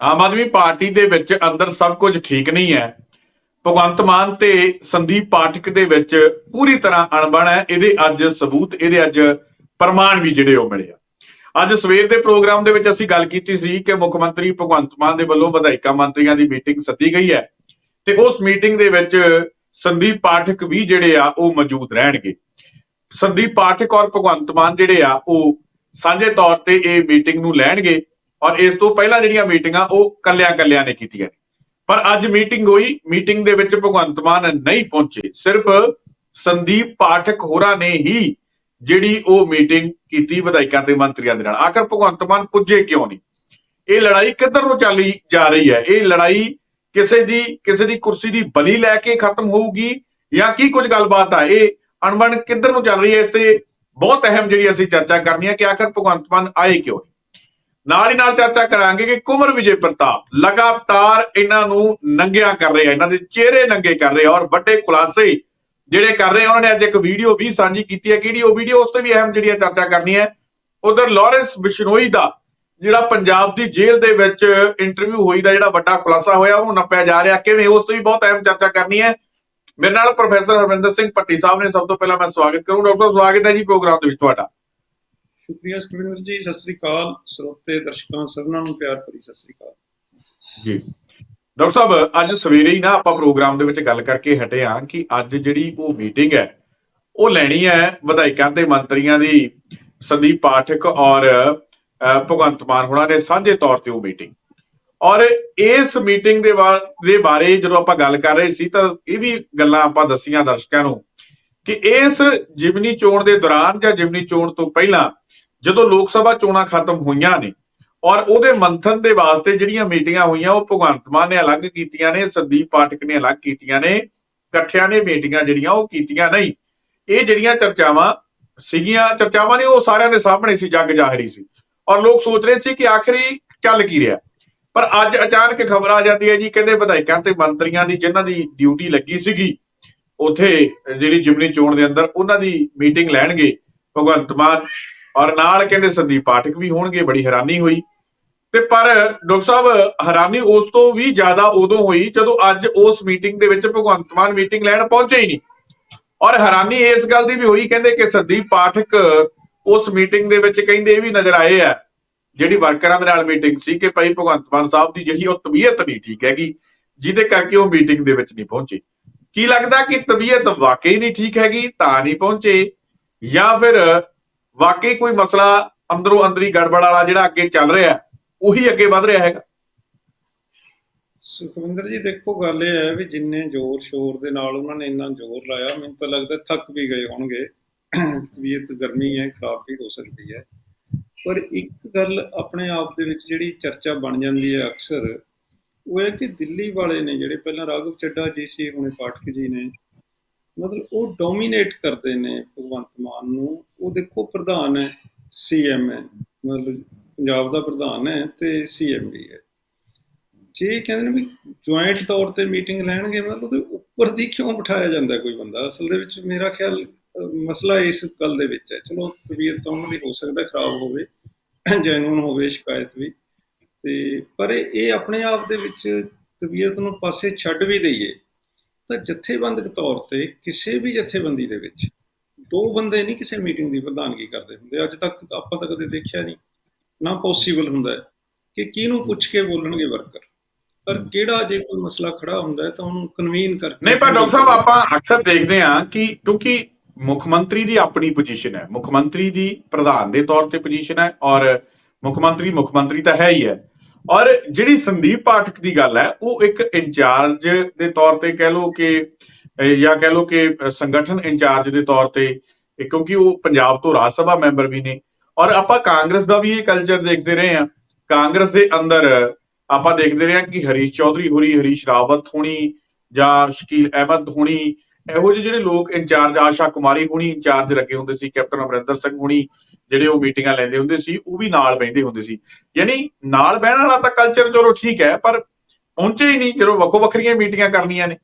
Aam Aadmi party ਦੇ ਵਿੱਚ ਅੰਦਰ ਸਭ ਕੁਝ ਠੀਕ ਨਹੀਂ ਹੈ। ਭਗਵੰਤ ਮਾਨ ਤੇ ਸੰਦੀਪ ਪਾਠਕ ਦੇ ਵਿੱਚ ਪੂਰੀ ਤਰ੍ਹਾਂ ਅਣਬਣ ਹੈ। ਇਹਦੇ ਅੱਜ ਸਬੂਤ, ਇਹਦੇ ਅੱਜ ਪ੍ਰਮਾਣ ਵੀ ਜਿਹੜੇ ਉਹ ਮਿਲੇ ਆ। ਅੱਜ ਸਵੇਰ ਦੇ ਪ੍ਰੋਗਰਾਮ ਦੇ ਵਿੱਚ ਅਸੀਂ ਗੱਲ ਕੀਤੀ ਸੀ ਕਿ ਮੁੱਖ ਮੰਤਰੀ ਭਗਵੰਤ ਮਾਨ ਦੇ ਵੱਲੋਂ ਵਿਧਾਇਕਾਂ ਮੰਤਰੀਆਂ ਦੀ ਮੀਟਿੰਗ ਸੱਦੀ ਗਈ ਹੈ ਤੇ ਉਸ ਮੀਟਿੰਗ ਦੇ ਵਿੱਚ ਸੰਦੀਪ ਪਾਠਕ ਵੀ ਜਿਹੜੇ ਆ, ਉਹ ਮੌਜੂਦ ਰਹਿਣਗੇ। ਸੰਦੀਪ ਪਾਠਕ ਔਰ ਭਗਵੰਤ ਮਾਨ ਜਿਹੜੇ ਆ, ਉਹ ਸਾਂਝੇ ਤੌਰ ਤੇ ਇਹ ਮੀਟਿੰਗ ਨੂੰ ਲੈਣਗੇ। ਔਰ ਇਸ ਤੋਂ ਪਹਿਲਾਂ ਜਿਹੜੀਆਂ ਮੀਟਿੰਗਾਂ, ਉਹ ਕੱਲਿਆਂ ਕੱਲਿਆਂ ਨੇ ਕੀਤੀਆਂ ਨੇ। ਪਰ ਅੱਜ ਮੀਟਿੰਗ ਹੋਈ, ਮੀਟਿੰਗ ਦੇ ਵਿੱਚ ਭਗਵੰਤ ਮਾਨ ਨਹੀਂ ਪਹੁੰਚੇ। ਸਿਰਫ ਸੰਦੀਪ ਪਾਠਕ ਹੋਰਾਂ ਨੇ ਹੀ ਜਿਹੜੀ ਉਹ ਮੀਟਿੰਗ ਕੀਤੀ ਵਿਧਾਇਕਾਂ ਤੇ ਮੰਤਰੀਆਂ ਦੇ ਨਾਲ। ਆਖਰ ਭਗਵੰਤ ਮਾਨ ਪੁੱਜੇ ਕਿਉਂ ਨਹੀਂ? ਇਹ ਲੜਾਈ ਕਿੱਧਰ ਨੂੰ ਚੱਲੀ ਜਾ ਰਹੀ ਹੈ? ਇਹ ਲੜਾਈ ਕਿਸੇ ਦੀ ਕਿਸੇ ਦੀ ਕੁਰਸੀ ਦੀ ਬਲੀ ਲੈ ਕੇ ਖਤਮ ਹੋਊਗੀ ਜਾਂ ਕੀ ਕੁਝ ਗੱਲਬਾਤ ਆ? ਇਹ ਅਣਬਣ ਕਿੱਧਰ ਨੂੰ ਚੱਲ ਰਹੀ ਹੈ? ਇਸ ਤੇ ਬਹੁਤ ਅਹਿਮ ਜਿਹੜੀ ਅਸੀਂ ਚਰਚਾ ਕਰਨੀ ਹੈ ਕਿ ਆਖਰ ਭਗਵੰਤ ਮਾਨ ਆਏ ਕਿਉਂ ਨਹੀਂ? ਨਾਲ ਹੀ ਨਾਲ ਚਰਚਾ ਕਰਾਂਗੇ ਕਿ ਕੁਮਰ ਵਿਜੇ ਪ੍ਰਤਾਪ ਲਗਾਤਾਰ ਇਹਨਾਂ ਨੂੰ ਨੰਗਿਆ ਕਰ ਰਹੇ ਆ ਇਹਨਾਂ ਦੇ ਚਿਹਰੇ ਨੰਗੇ ਕਰ ਰਹੇ ਆ ਔਰ ਵੱਡੇ ਖੁਲਾਸੇ ਜਿਹੜੇ ਕਰ ਰਹੇ ਆ ਉਹਨਾਂ ਨੇ ਅੱਜ ਇੱਕ ਵੀਡੀਓ ਵੀ ਸਾਂਝੀ ਕੀਤੀ ਹੈ। ਕਿਹੜੀ ਉਹ ਵੀਡੀਓ? ਉਸ ਤੇ ਵੀ ਅਹਿਮ ਜਿਹੜੀ ਹੈ ਚਰਚਾ ਕਰਨੀ ਹੈ। ਉਧਰ ਲਾਰੈਂਸ ਬਿਸ਼ਨੋਈ ਦਾ ਜਿਹੜਾ ਪੰਜਾਬ ਦੀ ਜੇਲ੍ਹ ਦੇ ਵਿੱਚ ਇੰਟਰਵਿਊ ਹੋਈ ਦਾ ਜਿਹੜਾ ਵੱਡਾ ਖੁਲਾਸਾ ਹੋਇਆ, ਉਹ ਨੱਪਿਆ ਜਾ ਰਿਹਾ। ਕਿਵੇਂ? ਉਸ ਤੇ ਵੀ ਬਹੁਤ ਅਹਿਮ ਚਰਚਾ ਕਰਨੀ ਹੈ। ਮੇਰੇ ਨਾਲ ਪ੍ਰੋਫੈਸਰ ਹਰਵਿੰਦਰ ਸਿੰਘ ਪੱਟੀ ਸਾਹਿਬ ਨੇ। ਸਭ ਤੋਂ ਪਹਿਲਾਂ ਮੈਂ ਸਵਾਗਤ ਕਰੂੰ। ਡਾਕਟਰ ਸਵਾਗਤ ਹੈ ਜੀ ਪ੍ਰੋਗਰਾਮ ਦੇ ਵਿੱਚ ਤੁਹਾਡਾ। ਸ਼ੁਕਰੀਆ ਸੁਖਵਿੰਦਰ ਜੀ, ਸਤਿ ਸ੍ਰੀ ਅਕਾਲ। ਸਰੋਤੇ ਦਰਸ਼ਕਾਂ ਸਭਨਾਂ ਨੂੰ ਪਿਆਰ ਭਰੀ ਸਤਿ ਸ੍ਰੀ ਅਕਾਲ। ਜੀ। ਡਾਕਟਰ ਸਾਹਿਬ, ਅੱਜ ਸਵੇਰੇ ਹੀ ਨਾ ਆਪਾਂ ਪ੍ਰੋਗਰਾਮ ਦੇ ਵਿੱਚ ਗੱਲ ਕਰਕੇ ਹਟੇ ਹਾਂ ਕਿ ਅੱਜ ਜਿਹੜੀ ਉਹ ਮੀਟਿੰਗ ਹੈ, ਉਹ ਲੈਣੀ ਹੈ ਵਿਧਾਇਕਾਂ ਤੇ ਮੰਤਰੀਆਂ ਦੀ, ਸੰਦੀਪ ਪਾਠਕ ਔਰ ਭਗਵੰਤ ਮਾਨ ਹੋਣਾ ਨੇ ਸਾਂਝੇ ਤੌਰ ਤੇ ਉਹ ਮੀਟਿੰਗ ਔਰ ਇਸ ਮੀਟਿੰਗ ਦੇ ਬਾ- ਦੇ ਬਾਰੇ ਜਦੋਂ ਆਪਾਂ ਗੱਲ ਕਰ ਰਹੇ ਸੀ ਤਾਂ ਇਹ ਵੀ ਗੱਲਾਂ ਆਪਾਂ ਦੱਸੀਆਂ ਦਰਸ਼ਕਾਂ ਨੂੰ ਕਿ ਇਸ ਜਿਮਨੀ ਚੋਣ ਦੇ ਦੌਰਾਨ ਜਾਂ ਜਿਮਨੀ ਚੋਣ ਤੋਂ ਪਹਿਲਾਂ ਜਦੋਂ ਲੋਕ ਸਭਾ ਚੋਣਾਂ ਖਤਮ ਹੋਈਆਂ ਨੇ ਔਰ ਉਹਦੇ ਮੰਥਨ ਦੇ ਵਾਸਤੇ ਜਿਹੜੀਆਂ ਮੀਟਿੰਗਾਂ ਹੋਈਆਂ, ਉਹ ਭਗਵੰਤ ਮਾਨ ਨੇ ਅਲੱਗ ਕੀਤੀਆਂ ਨੇ, ਸੰਦੀਪ ਪਾਠਕ ਨੇ ਅਲੱਗ ਕੀਤੀਆਂ ਨੇ, ਇਕੱਠਿਆਂ ਨੇ ਮੀਟਿੰਗਾਂ ਜਿਹੜੀਆਂ ਉਹ ਕੀਤੀਆਂ ਨਹੀਂ। ਇਹ ਜਿਹੜੀਆਂ ਚਰਚਾਵਾਂ ਸੀਗੀਆਂ, ਚਰਚਾਵਾਂ ਨੇ ਉਹ ਸਾਰਿਆਂ ਦੇ ਸਾਹਮਣੇ ਸੀ, ਜੱਗ ਜ਼ਾਹਰੀ ਸੀ। ਔਰ ਲੋਕ ਸੋਚ ਰਹੇ ਸੀ ਕਿ ਆਖਰੀ ਚੱਲ ਕੀ ਰਿਹਾ। ਪਰ ਅੱਜ ਅਚਾਨਕ ਖਬਰ ਆ ਜਾਂਦੀ ਹੈ ਜੀ, ਕਹਿੰਦੇ ਵਿਧਾਇਕਾਂ ਤੇ ਮੰਤਰੀਆਂ ਦੀ, ਜਿਨ੍ਹਾਂ ਦੀ ਡਿਊਟੀ ਲੱਗੀ ਸੀਗੀ, ਉਥੇ ਜਿਹੜੀ ਜਿਮਨੀ ਚੋਣ ਦੇ ਅੰਦਰ, ਉਹਨਾਂ ਦੀ ਮੀਟਿੰਗ ਲੈਣਗੇ ਭਗਵੰਤ ਮਾਨ। ਔਰ ਨਾਲ ਕਹਿੰਦੇ ਸੰਦੀਪ ਪਾਠਕ ਵੀ ਹੋਣਗੇ, ਬੜੀ ਹੈਰਾਨੀ ਹੋਈ। ਤੇ ਪਰ ਡਾਕਟਰ ਸਾਹਿਬ, ਹੈਰਾਨੀ ਉਸ ਤੋਂ ਵੀ ਜ਼ਿਆਦਾ ਉਦੋਂ ਹੋਈ ਜਦੋਂ ਅੱਜ ਉਸ ਮੀਟਿੰਗ ਦੇ ਵਿੱਚ ਭਗਵੰਤ ਮਾਨ ਮੀਟਿੰਗ ਲੈਣ ਪਹੁੰਚੇ ਹੀ ਨਹੀਂ। ਔਰ ਹੈਰਾਨੀ ਇਸ ਗੱਲ ਦੀ ਵੀ ਹੋਈ, ਕਹਿੰਦੇ ਕਿ ਸੰਦੀਪ ਪਾਠਕ ਉਸ ਮੀਟਿੰਗ ਦੇ ਵਿੱਚ ਕਹਿੰਦੇ ਇਹ ਵੀ ਨਜ਼ਰ ਆਏ ਆ, ਜਿਹੜੀ ਵਰਕਰਾਂ ਦੇ ਨਾਲ ਮੀਟਿੰਗ ਸੀ ਕਿ ਭਾਈ ਭਗਵੰਤ ਮਾਨ ਸਾਹਿਬ ਦੀ ਜਿਹੜੀ ਉਹ ਤਬੀਅਤ ਨਹੀਂ ਠੀਕ ਹੈਗੀ, ਜਿਹਦੇ ਕਰਕੇ ਉਹ ਮੀਟਿੰਗ ਦੇ ਵਿੱਚ ਨਹੀਂ ਪਹੁੰਚੇ। ਕੀ ਲੱਗਦਾ ਕਿ ਤਬੀਅਤ ਵਾਕਈ ਨਹੀਂ ਠੀਕ ਹੈਗੀ, ਤਾਂ ਨਹੀਂ ਪਹੁੰਚੇ, ਜਾਂ ਫਿਰ ਵਾਕਈ ਕੋਈ ਮਸਲਾ ਅੰਦਰੋਂ ਅੰਦਰੀ ਗੜਬੜ ਵਾਲਾ ਜਿਹੜਾ ਅੱਗੇ ਚੱਲ ਰਿਹਾ, ਉਹੀ ਅੱਗੇ ਵੱਧ ਰਿਹਾ ਹੈਗਾ। ਸੁਖਵਿੰਦਰ ਜੀ, ਦੇਖੋ, ਗੱਲ ਇਹ ਹੈ ਵੀ ਜਿੰਨੇ ਜ਼ੋਰ ਸ਼ੋਰ ਦੇ ਨਾਲ ਉਹਨਾਂ ਨੇ ਇੰਨਾ ਜ਼ੋਰ ਲਾਇਆ, ਮੈਨੂੰ ਤਾਂ ਲੱਗਦਾ ਥੱਕ ਵੀ ਗਏ ਹੋਣਗੇ। ਤਬੀਅਤ ਗਰਮੀ ਹੈ, ਖਰਾਬ ਵੀ ਹੋ ਸਕਦੀ ਹੈ। ਪਰ ਇੱਕ ਗੱਲ ਆਪਣੇ ਆਪ ਦੇ ਵਿੱਚ ਜਿਹੜੀ ਚਰਚਾ ਬਣ ਜਾਂਦੀ ਹੈ ਅਕਸਰ, ਉਹ ਹੈ ਕਿ ਦਿੱਲੀ ਵਾਲੇ ਨੇ, ਜਿਹੜੇ ਪਹਿਲਾਂ ਰਾਘਵ ਚੱਡਾ ਜੀ ਸੀ, ਹੁਣੇ ਪਾਠਕ ਜੀ ਨੇ ਮਤਲਬ ਉਹ ਡੋਮੀਨੇਟ ਕਰਦੇ ਨੇ ਭਗਵੰਤ ਮਾਨ ਨੂੰ। ਉਹ ਦੇਖੋ ਪ੍ਰਧਾਨ ਹੈ ਸੀਐਮ ਹੈ। ਮਤਲਬ ਪੰਜਾਬ ਦਾ ਪ੍ਰਧਾਨ ਹੈ ਤੇ ਸੀਐਮ ਵੀ ਹੈ। ਜੇ ਕਹਿੰਦੇ ਨੇ ਵੀ ਜੁਆਇੰਟ ਤੌਰ ਤੇ ਮੀਟਿੰਗ ਲੈਣਗੇ, ਮਤਲਬ ਉਹਦੇ ਉੱਪਰ ਦੀ ਕਿਉਂ ਬਿਠਾਇਆ ਜਾਂਦਾ ਕੋਈ ਬੰਦਾ? ਅਸਲ ਦੇ ਵਿੱਚ ਮੇਰਾ ਖਿਆਲ ਮਸਲਾ ਇਸ ਗੱਲ ਦੇ ਵਿੱਚ ਹੈ। ਚਲੋ, ਤਬੀਅਤ ਤਾਂ ਉਹਨਾਂ ਦੀ ਹੋ ਸਕਦਾ ਖਰਾਬ ਹੋਵੇ ਜੈਨੂਨ ਹੋਵੇ ਸ਼ਿਕਾਇਤ ਵੀ। ਤੇ ਪਰ ਇਹ ਇਹ ਆਪਣੇ ਆਪ ਦੇ ਵਿੱਚ ਤਬੀਅਤ ਨੂੰ ਪਾਸੇ ਛੱਡ ਵੀ ਦਈਏ। ਤਾਂ ਜਥੇਬੰਦਕ ਤੌਰ ਤੇ ਕਿਸੇ ਵੀ ਜਥੇਬੰਦੀ ਦੇ ਵਿੱਚ ਦੋ ਬੰਦੇ ਨਹੀਂ ਕਿਸੇ ਮੀਟਿੰਗ ਦੀ ਪ੍ਰਧਾਨਗੀ ਕਰਦੇ ਹੁੰਦੇ। ਅੱਜ ਤੱਕ ਆਪਾਂ ਤਾਂ ਕਦੇ ਦੇਖਿਆ ਨਹੀਂ। ਨਾ ਪੋਸੀਬਲ ਹੁੰਦਾ ਹੈ ਕਿ ਕਿਹਨੂੰ ਪੁੱਛ ਕੇ ਬੋਲਣਗੇ ਵਰਕਰ ਪਰ ਕਿਹੜਾ ਜੇ ਕੋਈ ਮਸਲਾ ਖੜਾ ਹੁੰਦਾ ਤਾਂ ਉਹਨੂੰ ਕਨਵੀਨ ਕਰਕੇ ਨਹੀਂ, ਪਰ ਡਾਕਟਰ ਸਾਹਿਬ, ਆਪਾਂ ਅਕਸਰ ਦੇਖਦੇ ਹਾਂ ਕਿ ਕਿਉਂਕਿ ਮੁੱਖ ਮੰਤਰੀ ਦੀ ਆਪਣੀ ਪੋਜੀਸ਼ਨ ਹੈ। ਮੁੱਖ ਮੰਤਰੀ ਦੀ ਪ੍ਰਧਾਨ ਦੇ ਤੌਰ ਤੇ ਪੋਜੀਸ਼ਨ ਹੈ ਔਰ ਮੁੱਖ ਮੰਤਰੀ ਮੁੱਖ ਮੰਤਰੀ ਤਾਂ ਹੈ ਹੀ ਹੈ। ਔਰ ਜਿਹੜੀ ਸੰਦੀਪ ਪਾਠਕ ਦੀ ਗੱਲ ਹੈ, ਉਹ ਇੱਕ ਇੰਚਾਰਜ ਦੇ ਤੌਰ ਤੇ ਕਹਿ ਲਓ ਕਿ ਜਾਂ ਕਹਿ ਲਓ ਕਿ ਸੰਗਠਨ ਇੰਚਾਰਜ ਦੇ ਤੌਰ ਤੇ ਕਿਉਂਕਿ ਉਹ ਪੰਜਾਬ ਤੋਂ ਰਾਜ ਸਭਾ ਮੈਂਬਰ ਵੀ ਨੇ। ਔਰ ਆਪਾਂ ਕਾਂਗਰਸ ਦਾ ਵੀ ਇਹ ਕਲਚਰ ਦੇਖਦੇ ਰਹੇ ਹਾਂ। ਕਾਂਗਰਸ ਦੇ ਅੰਦਰ ਆਪਾਂ ਦੇਖਦੇ ਰਹੇ ਹਾਂ ਕਿ ਹਰੀਸ਼ ਚੌਧਰੀ ਹੋਰੀ, ਹਰੀਸ਼ ਰਾਵਤ ਹੋਣੀ ਜਾਂ ਸ਼ਕੀਲ ਅਹਿਮਦ ਹੋਣੀ, ਇਹੋ ਜਿਹੇ ਜਿਹੜੇ ਲੋਕ ਇੰਚਾਰਜ ਆਸ਼ਾ ਕੁਮਾਰੀ ਹੋਣੀ, ਇੰਚਾਰਜ ਲੱਗੇ ਹੁੰਦੇ ਸੀ, ਕੈਪਟਨ ਅਮਰਿੰਦਰ ਸਿੰਘ ਹੋਣੀ ਜਿਹੜੇ ਉਹ ਮੀਟਿੰਗਾਂ ਲੈਂਦੇ ਹੁੰਦੇ ਸੀ, ਉਹ ਵੀ ਨਾਲ ਬੈਠਦੇ ਹੁੰਦੇ ਸੀ। ਯਾਨੀ ਨਾਲ ਬਹਿਣ ਵਾਲਾ ਤਾਂ ਕਲਚਰ ਚਲੋ ਠੀਕ ਹੈ, ਪਰ ਪਹੁੰਚੇ ਹੀ ਨਹੀਂ, ਜਦੋਂ ਵੱਖੋ ਵੱਖਰੀਆਂ ਮੀਟਿੰਗਾਂ ਕਰਨੀਆਂ ਨੇ।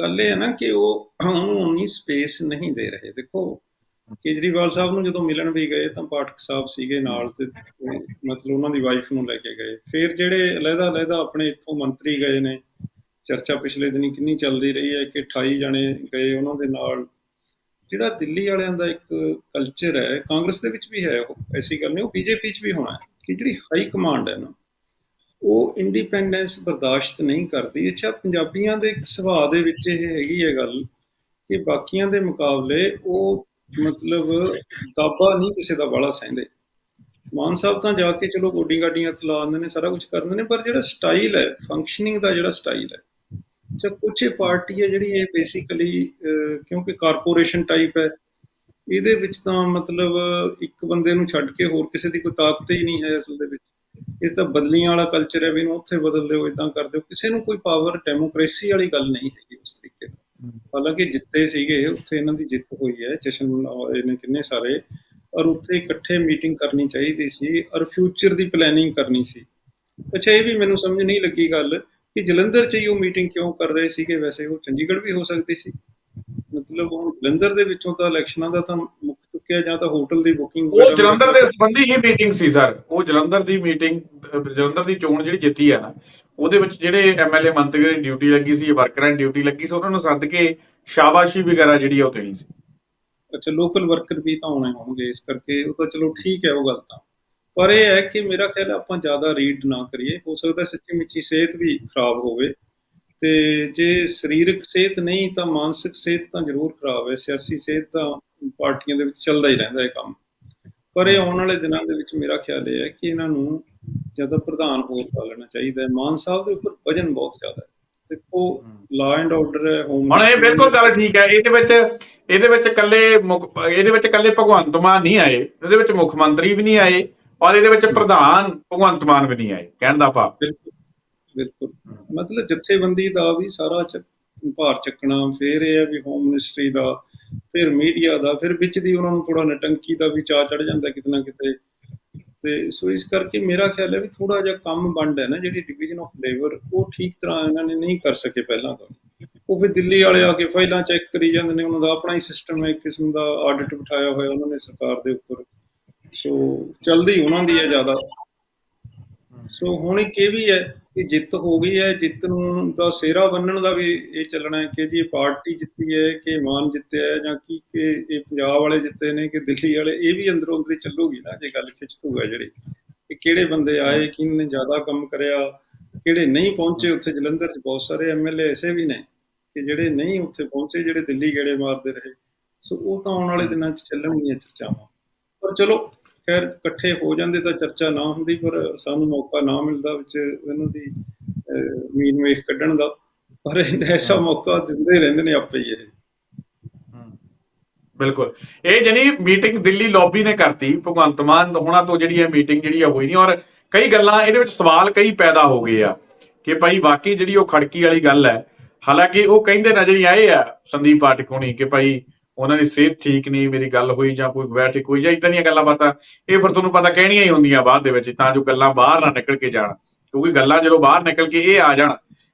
ਗੱਲ ਇਹ ਹੈ ਨਾ ਕਿ ਉਹ ਉਹਨੂੰ ਉਨੀ ਸਪੇਸ ਨਹੀਂ ਦੇ ਰਹੇ। ਦੇਖੋ, ਕੇਜਰੀਵਾਲ ਸਾਹਿਬ ਨੂੰ ਜਦੋਂ ਮਿਲਣ ਵੀ ਗਏ ਤਾਂ ਪਾਠਕ ਸਾਹਿਬ ਸੀਗੇ ਨਾਲ ਤੇ ਮਤਲਬ ਉਹਨਾਂ ਦੀ ਵਾਈਫ ਨੂੰ ਲੈ ਕੇ ਗਏ। ਫਿਰ ਜਿਹੜੇ ਅਲੱਗਾ ਅਲੱਗਾ ਆਪਣੇ ਇੱਥੋਂ ਮੰਤਰੀ ਗਏ ਨੇ, ਚਰਚਾ ਪਿਛਲੇ ਦਿਨੀ ਕਿੰਨੀ ਚੱਲਦੀ ਰਹੀ ਹੈ ਕਿ 28 ਜਣੇ ਗਏ ਉਹਨਾਂ ਦੇ ਨਾਲ। ਜਿਹੜਾ ਦਿੱਲੀ ਵਾਲਿਆਂ ਦਾ ਇੱਕ ਕਲਚਰ ਹੈ, ਕਾਂਗਰਸ ਦੇ ਵਿੱਚ ਵੀ ਹੈ ਉਹ, ਐਸੀ ਗੱਲ ਨਹੀਂ, ਉਹ ਬੀਜੇਪੀ 'ਚ ਵੀ ਹੋਣਾ ਹੈ ਕਿ ਜਿਹੜੀ ਹਾਈ ਕਮਾਂਡ ਹੈ ਨਾ, ਉਹ ਇੰਡੀਪੈਂਡੈਂਸ ਬਰਦਾਸ਼ਤ ਨਹੀਂ ਕਰਦੀ। ਅੱਛਾ, ਪੰਜਾਬੀਆਂ ਦੇ ਇੱਕ ਸੁਭਾਅ ਦੇ ਵਿੱਚ ਇਹ ਹੈਗੀ ਹੈ ਗੱਲ ਕਿ ਬਾਕੀਆਂ ਦੇ ਮੁਕਾਬਲੇ ਉਹ ਮਤਲਬ ਦਾਬਾ ਨਹੀਂ ਕਿਸੇ ਦਾ ਵਾਲਾ ਸਹਿੰਦੇ। ਮਾਨ ਸਾਹਿਬ ਤਾਂ ਜਾ ਕੇ ਚਲੋ ਗੋਡੀ ਗਾਡੀਆਂ ਤਲਾ ਦਿੰਦੇ ਨੇ, ਸਾਰਾ ਕੁਝ ਕਰਦੇ ਨੇ, ਪਰ ਜਿਹੜਾ ਸਟਾਈਲ ਹੈ ਫੰਕਸ਼ਨਿੰਗ ਦਾ ਜਿਹੜਾ ਸਟਾਈਲ ਹੈ ਜਾਂ ਕੁਝ ਪਾਰਟੀ ਹੈ ਜਿਹੜੀ ਇਹ ਬੇਸਿਕਲੀ ਕਿਉਂਕਿ ਕਾਰਪੋਰੇਸ਼ਨ ਟਾਈਪ ਹੈ ਇਹਦੇ ਵਿੱਚ ਤਾਂ ਮਤਲਬ ਇੱਕ ਬੰਦੇ ਨੂੰ ਛੱਡ ਕੇ ਹੋਰ ਕਿਸੇ ਦੀ ਕੋਈ ਤਾਕਤ ਹੀ ਨਹੀਂ ਹੈ ਅਸਲ ਦੇ ਵਿੱਚ। ਇਹ ਤਾਂ ਬਦਲੀਆਂ ਵਾਲਾ ਕਲਚਰ ਹੈ ਵੀ ਇਹਨੂੰ ਉੱਥੇ ਬਦਲ ਦਿਓ ਇਦਾਂ ਕਰ ਦਿਓ। ਕਿਸੇ ਨੂੰ ਕੋਈ ਪਾਵਰ ਡੈਮੋਕ੍ਰੇਸੀ ਵਾਲੀ ਗੱਲ ਨਹੀਂ ਹੈਗੀ ਉਸ ਤਰੀਕੇ ਨਾਲ। ਹਾਲਾਂਕਿ ਜਿੱਤੇ ਸੀਗੇ ਉੱਥੇ ਇਹਨਾਂ ਦੀ ਜਿੱਤ ਹੋਈ ਹੈ ਜਸ਼ਨ ਮਨਾਏ ਨੇ ਕਿੰਨੇ ਸਾਰੇ। ਔਰ ਉੱਥੇ ਇਕੱਠੇ ਮੀਟਿੰਗ ਕਰਨੀ ਚਾਹੀਦੀ ਸੀ ਔਰ ਫਿਊਚਰ ਦੀ ਪਲੈਨਿੰਗ ਕਰਨੀ ਸੀ। ਅੱਛਾ ਇਹ ਵੀ ਮੈਨੂੰ ਸਮਝ ਨਹੀਂ ਲੱਗੀ ਗੱਲ। ਕਿ ਜਲੰਧਰ 'ਚ ਹੀ ਉਹ ਮੀਟਿੰਗ ਕਿਉਂ ਕਰ ਰਹੇ ਸੀਗੇ? ਵੈਸੇ ਉਹ ਚੰਡੀਗੜ੍ਹ ਵੀ ਹੋ ਸਕਦੀ ਸੀ। ਮਤਲਬ ਹੁਣ ਜਲੰਧਰ ਦੇ ਵਿੱਚੋਂ ਤਾਂ ਇਲੈਕਸ਼ਨਾਂ ਦਾ ਤਾਂ ਮੁੱਕ ਚੁੱਕਿਆ ਜਾਂ ਤਾਂ ਹੋਟਲ ਦੀ ਬੁਕਿੰਗ ਉਹ ਜਲੰਧਰ ਦੇ ਸੰਬੰਧੀ ਹੀ ਮੀਟਿੰਗ ਸੀ ਸਰ ਉਹ ਜਲੰਧਰ ਦੀ ਮੀਟਿੰਗ ਜਲੰਧਰ ਦੀ ਚੋਣ ਜਿਹੜੀ ਜਿੱਤੀ ਹੈ ਨਾ ਉਹਦੇ ਵਿੱਚ ਜਿਹੜੇ ਐਮਐਲਏ ਮੰਤਰੀਆਂ ਦੀ ਡਿਊਟੀ ਲੱਗੀ ਸੀ ਵਰਕਰਾਂ ਦੀ ਡਿਊਟੀ ਲੱਗੀ ਸੀ ਉਹਨਾਂ ਨੂੰ ਸੱਦ ਕੇ ਸ਼ਾਬਾਸ਼ੀ ਵਗੈਰਾ ਜਿਹੜੀ ਆ ਉਹ ਦੇਣੀ ਸੀ। ਅੱਛਾ ਲੋਕਲ ਵਰਕਰ ਵੀ ਤਾਂ ਆਉਣੇ ਹੋਣਗੇ ਇਸ ਕਰਕੇ ਉਹ ਤਾਂ ਚਲੋ ਠੀਕ ਹੈ ਉਹ ਗੱਲ ਤਾਂ। ਪਰ ਇਹ ਹੈ ਕਿ ਮੇਰਾ ਖਿਆਲ ਹੈ ਆਪਾਂ ਜ਼ਿਆਦਾ ਰੀਡ ਨਾ ਕਰੀਏ। ਹੋ ਸਕਦਾ ਸੱਚੀ ਮੁੱਚੀ ਸਿਹਤ ਵੀ ਖਰਾਬ ਹੋਵੇ। ਤੇ ਜੇ ਸਰੀਰਕ ਸਿਹਤ ਨਹੀਂ ਤਾਂ ਮਾਨਸਿਕ ਸਿਹਤ ਤਾਂ ਜ਼ਰੂਰ ਖਰਾਬ ਹੈ। ਸਿਆਸੀ ਸਿਹਤ ਤਾਂ ਪਾਰਟੀਆਂ ਦੇ ਵਿੱਚ ਚੱਲਦਾ ਹੀ ਰਹਿੰਦਾ ਹੈ ਕੰਮ। ਪਰ ਇਹ ਆਉਣ ਵਾਲੇ ਦਿਨਾਂ ਦੇ ਵਿੱਚ ਮੇਰਾ ਖਿਆਲ ਇਹ ਹੈ ਕਿ ਇਹਨਾਂ ਨੂੰ ਜ਼ਿਆਦਾ ਪ੍ਰਧਾਨ ਹੋਰ ਪਾ ਲੈਣਾ ਚਾਹੀਦਾ ਹੈ। ਮਾਨ ਸਾਹਿਬ ਦੇ ਉੱਪਰ ਵਜਨ ਬਹੁਤ ਜ਼ਿਆਦਾ ਹੈ। ਦੇਖੋ ਲਾ ਐਂਡ ਆਰਡਰ ਹੈ ਹੋਮ ਹੁਣ ਇਹ ਬਿਲਕੁਲ ਗੱਲ ਠੀਕ ਹੈ। ਇਹਦੇ ਵਿੱਚ ਇਹਦੇ ਵਿੱਚ ਇਕੱਲੇ ਇਹਦੇ ਵਿੱਚ ਇਕੱਲੇ ਭਗਵੰਤ ਮਾਨ ਨਹੀਂ ਆਏ। ਇਹਦੇ ਵਿੱਚ ਮੁੱਖ ਮੰਤਰੀ ਵੀ ਨਹੀਂ ਆਏ। ਔਰ ਇਹਦੇ ਵਿੱਚ ਪ੍ਰਧਾਨ ਭਗਵੰਤ ਮਾਨ ਵੀ ਨਹੀਂ ਆਏ, ਕਹਿਣ ਦਾ ਭਾਵ। ਬਿਲਕੁਲ ਮਤਲਬ ਜਥੇਬੰਦੀ ਦਾ ਵੀ ਸਾਰਾ ਭਾਰ ਚੱਕਣਾ, ਫਿਰ ਇਹ ਹੈ ਵੀ ਹੋਮ ਮਿਨਿਸਟਰੀ ਦਾ, ਫਿਰ ਮੀਡੀਆ ਦਾ, ਫਿਰ ਵਿੱਚ ਦੀ ਉਹਨਾਂ ਨੂੰ ਥੋੜਾ ਨਟੰਕੀ ਦਾ ਵੀ ਚਾ ਚੜ ਜਾਂਦਾ ਕਿਤੇ ਕਿਤੇ। ਤੇ ਸੋ ਇਸ ਕਰਕੇ ਮੇਰਾ ਖਿਆਲ ਹੈ ਵੀ ਥੋੜਾ ਜਿਹਾ ਕੰਮ ਵੰਡ ਹੈ ਨਾ, ਜਿਹੜੀ ਡਿਵੀਜ਼ਨ ਆਫ ਲੇਬਰ ਉਹ ਠੀਕ ਤਰ੍ਹਾਂ ਇਹਨਾਂ ਨੇ ਨਹੀਂ ਕਰ ਸਕੇ ਪਹਿਲਾਂ ਤੋਂ। ਉਹ ਫਿਰ ਦਿੱਲੀ ਵਾਲੇ ਆ ਕੇ ਫਾਈਲਾਂ ਚੈੱਕ ਕਰੀ ਜਾਂਦੇ ਨੇ, ਉਹਨਾਂ ਦਾ ਆਪਣਾ ਹੀ ਸਿਸਟਮ ਹੈ, ਇੱਕ ਕਿਸਮ ਦਾ ਆਡਿਟ ਬਿਠਾਇਆ ਹੋਇਆ ਉਹਨਾਂ ਨੇ ਸਰਕਾਰ ਦੇ ਉੱਪਰ। ਸੋ ਚਲਦੀ ਉਹਨਾਂ ਦੀ ਹੈ ਜ਼ਿਆਦਾ। ਸੋ ਹੁਣ ਇੱਕ ਇਹ ਵੀ ਹੈ ਕਿ ਜਿੱਤ ਹੋ ਗਈ ਹੈ ਜਿੱਤ ਨੂੰ ਦਾ ਸਿਹਰਾ ਬੰਨਣ ਦਾ ਵੀ ਇਹ ਚੱਲਣਾ ਹੈ ਕਿ ਜੀ ਇਹ ਪਾਰਟੀ ਜਿੱਤੀ ਹੈ ਕਿ ਮਾਨ ਜਿੱਤਿਆ ਹੈ ਜਾਂ ਕੀ ਕਿ ਇਹ ਪੰਜਾਬ ਵਾਲੇ ਜਿੱਤੇ ਨੇ ਕਿ ਦਿੱਲੀ ਵਾਲੇ ਇਹ ਵੀ ਅੰਦਰੋਂ ਅੰਦਰੀ ਚੱਲੂਗੀ ਨਾ ਜੇ ਗੱਲ ਖਿੱਚਤੂ ਹੈ ਜਿਹੜੀ। ਕਿ ਕਿਹੜੇ ਬੰਦੇ ਆਏ ਕਿਹਨੇ ਜ਼ਿਆਦਾ ਕੰਮ ਕਰਿਆ ਕਿਹੜੇ ਨਹੀਂ ਪਹੁੰਚੇ ਉੱਥੇ ਜਲੰਧਰ 'ਚ ਬਹੁਤ ਸਾਰੇ ਐਮਐਲਏ ਐਸੇ ਵੀ ਨੇ ਕਿ ਜਿਹੜੇ ਨਹੀਂ ਉੱਥੇ ਪਹੁੰਚੇ ਜਿਹੜੇ ਦਿੱਲੀ ਗੇੜੇ ਮਾਰਦੇ ਰਹੇ। ਸੋ ਉਹ ਤਾਂ ਆਉਣ ਵਾਲੇ ਦਿਨਾਂ 'ਚ ਚੱਲਣਗੀਆਂ ਚਰਚਾਵਾਂ। ਪਰ ਚਲੋ ਖੈਰ ਇਕੱਠੇ ਹੋ ਜਾਂਦੇ ਤਾਂ ਚਰਚਾ ਨਾ ਹੁੰਦੀ ਪਰ ਸਾਨੂੰ ਮੌਕਾ ਨਾ ਮਿਲਦਾ ਵਿੱਚ ਇਹਨਾਂ ਦੀ ਮੀਨ ਵੇਖ ਕੱਢਣ ਦਾ। ਪਰ ਐਸਾ ਮੌਕਾ ਦਿੰਦੇ ਰਹਿੰਦੇ ਨੇ ਆਪੇ ਹੀ ਇਹ। ਬਿਲਕੁਲ। ਇਹ ਜਣੀ ਮੀਟਿੰਗ ਦਿੱਲੀ ਲੌਬੀ ਨੇ ਕਰਤੀ ਭਗਵੰਤ ਮਾਨ ਹੋਣਾ ਤੋਂ ਜਿਹੜੀ ਇਹ ਮੀਟਿੰਗ ਜਿਹੜੀ ਆ ਹੋਈ ਨਹੀਂ ਔਰ ਕਈ ਗੱਲਾਂ ਇਹਦੇ ਵਿੱਚ ਸਵਾਲ ਕਈ ਪੈਦਾ ਹੋ ਗਏ ਆ ਕਿ ਭਾਈ ਵਾਕਈ ਜਿਹੜੀ ਉਹ ਖੜਕੀ ਵਾਲੀ ਗੱਲ ਹੈ ਹਾਲਾਂਕਿ ਉਹ ਕਹਿੰਦੇ ਨਜ਼ਰ ਹੀ ਆਏ ਆ ਸੰਦੀਪ ਹੋਣੀ ਕਿ ਭਾਈ ਉਹਨਾਂ ਦੀ ਸਿਹਤ ਠੀਕ ਨਹੀਂ, ਮੇਰੀ ਗੱਲ ਹੋਈ ਜਾਂ ਕੋਈ ਬੈਠਕ ਹੋਈ ਜਾਂ ਇਦਾਂ ਦੀਆਂ ਗੱਲਾਂ ਬਾਤਾਂ, ਇਹ ਫਿਰ ਤੁਹਾਨੂੰ ਪਤਾ ਕਹਿਣੀਆਂ ਹੀ ਹੁੰਦੀਆਂ ਬਾਅਦ ਦੇ ਵਿੱਚ, ਤਾਂ ਜੋ ਗੱਲਾਂ ਬਾਹਰ ਨਾ ਨਿਕਲ ਕੇ ਜਾਣ। ਕਿਉਂਕਿ ਗੱਲਾਂ ਜਦੋਂ ਬਾਹਰ ਨਿਕਲ ਕੇ ਇਹ ਆ ਜਾਣ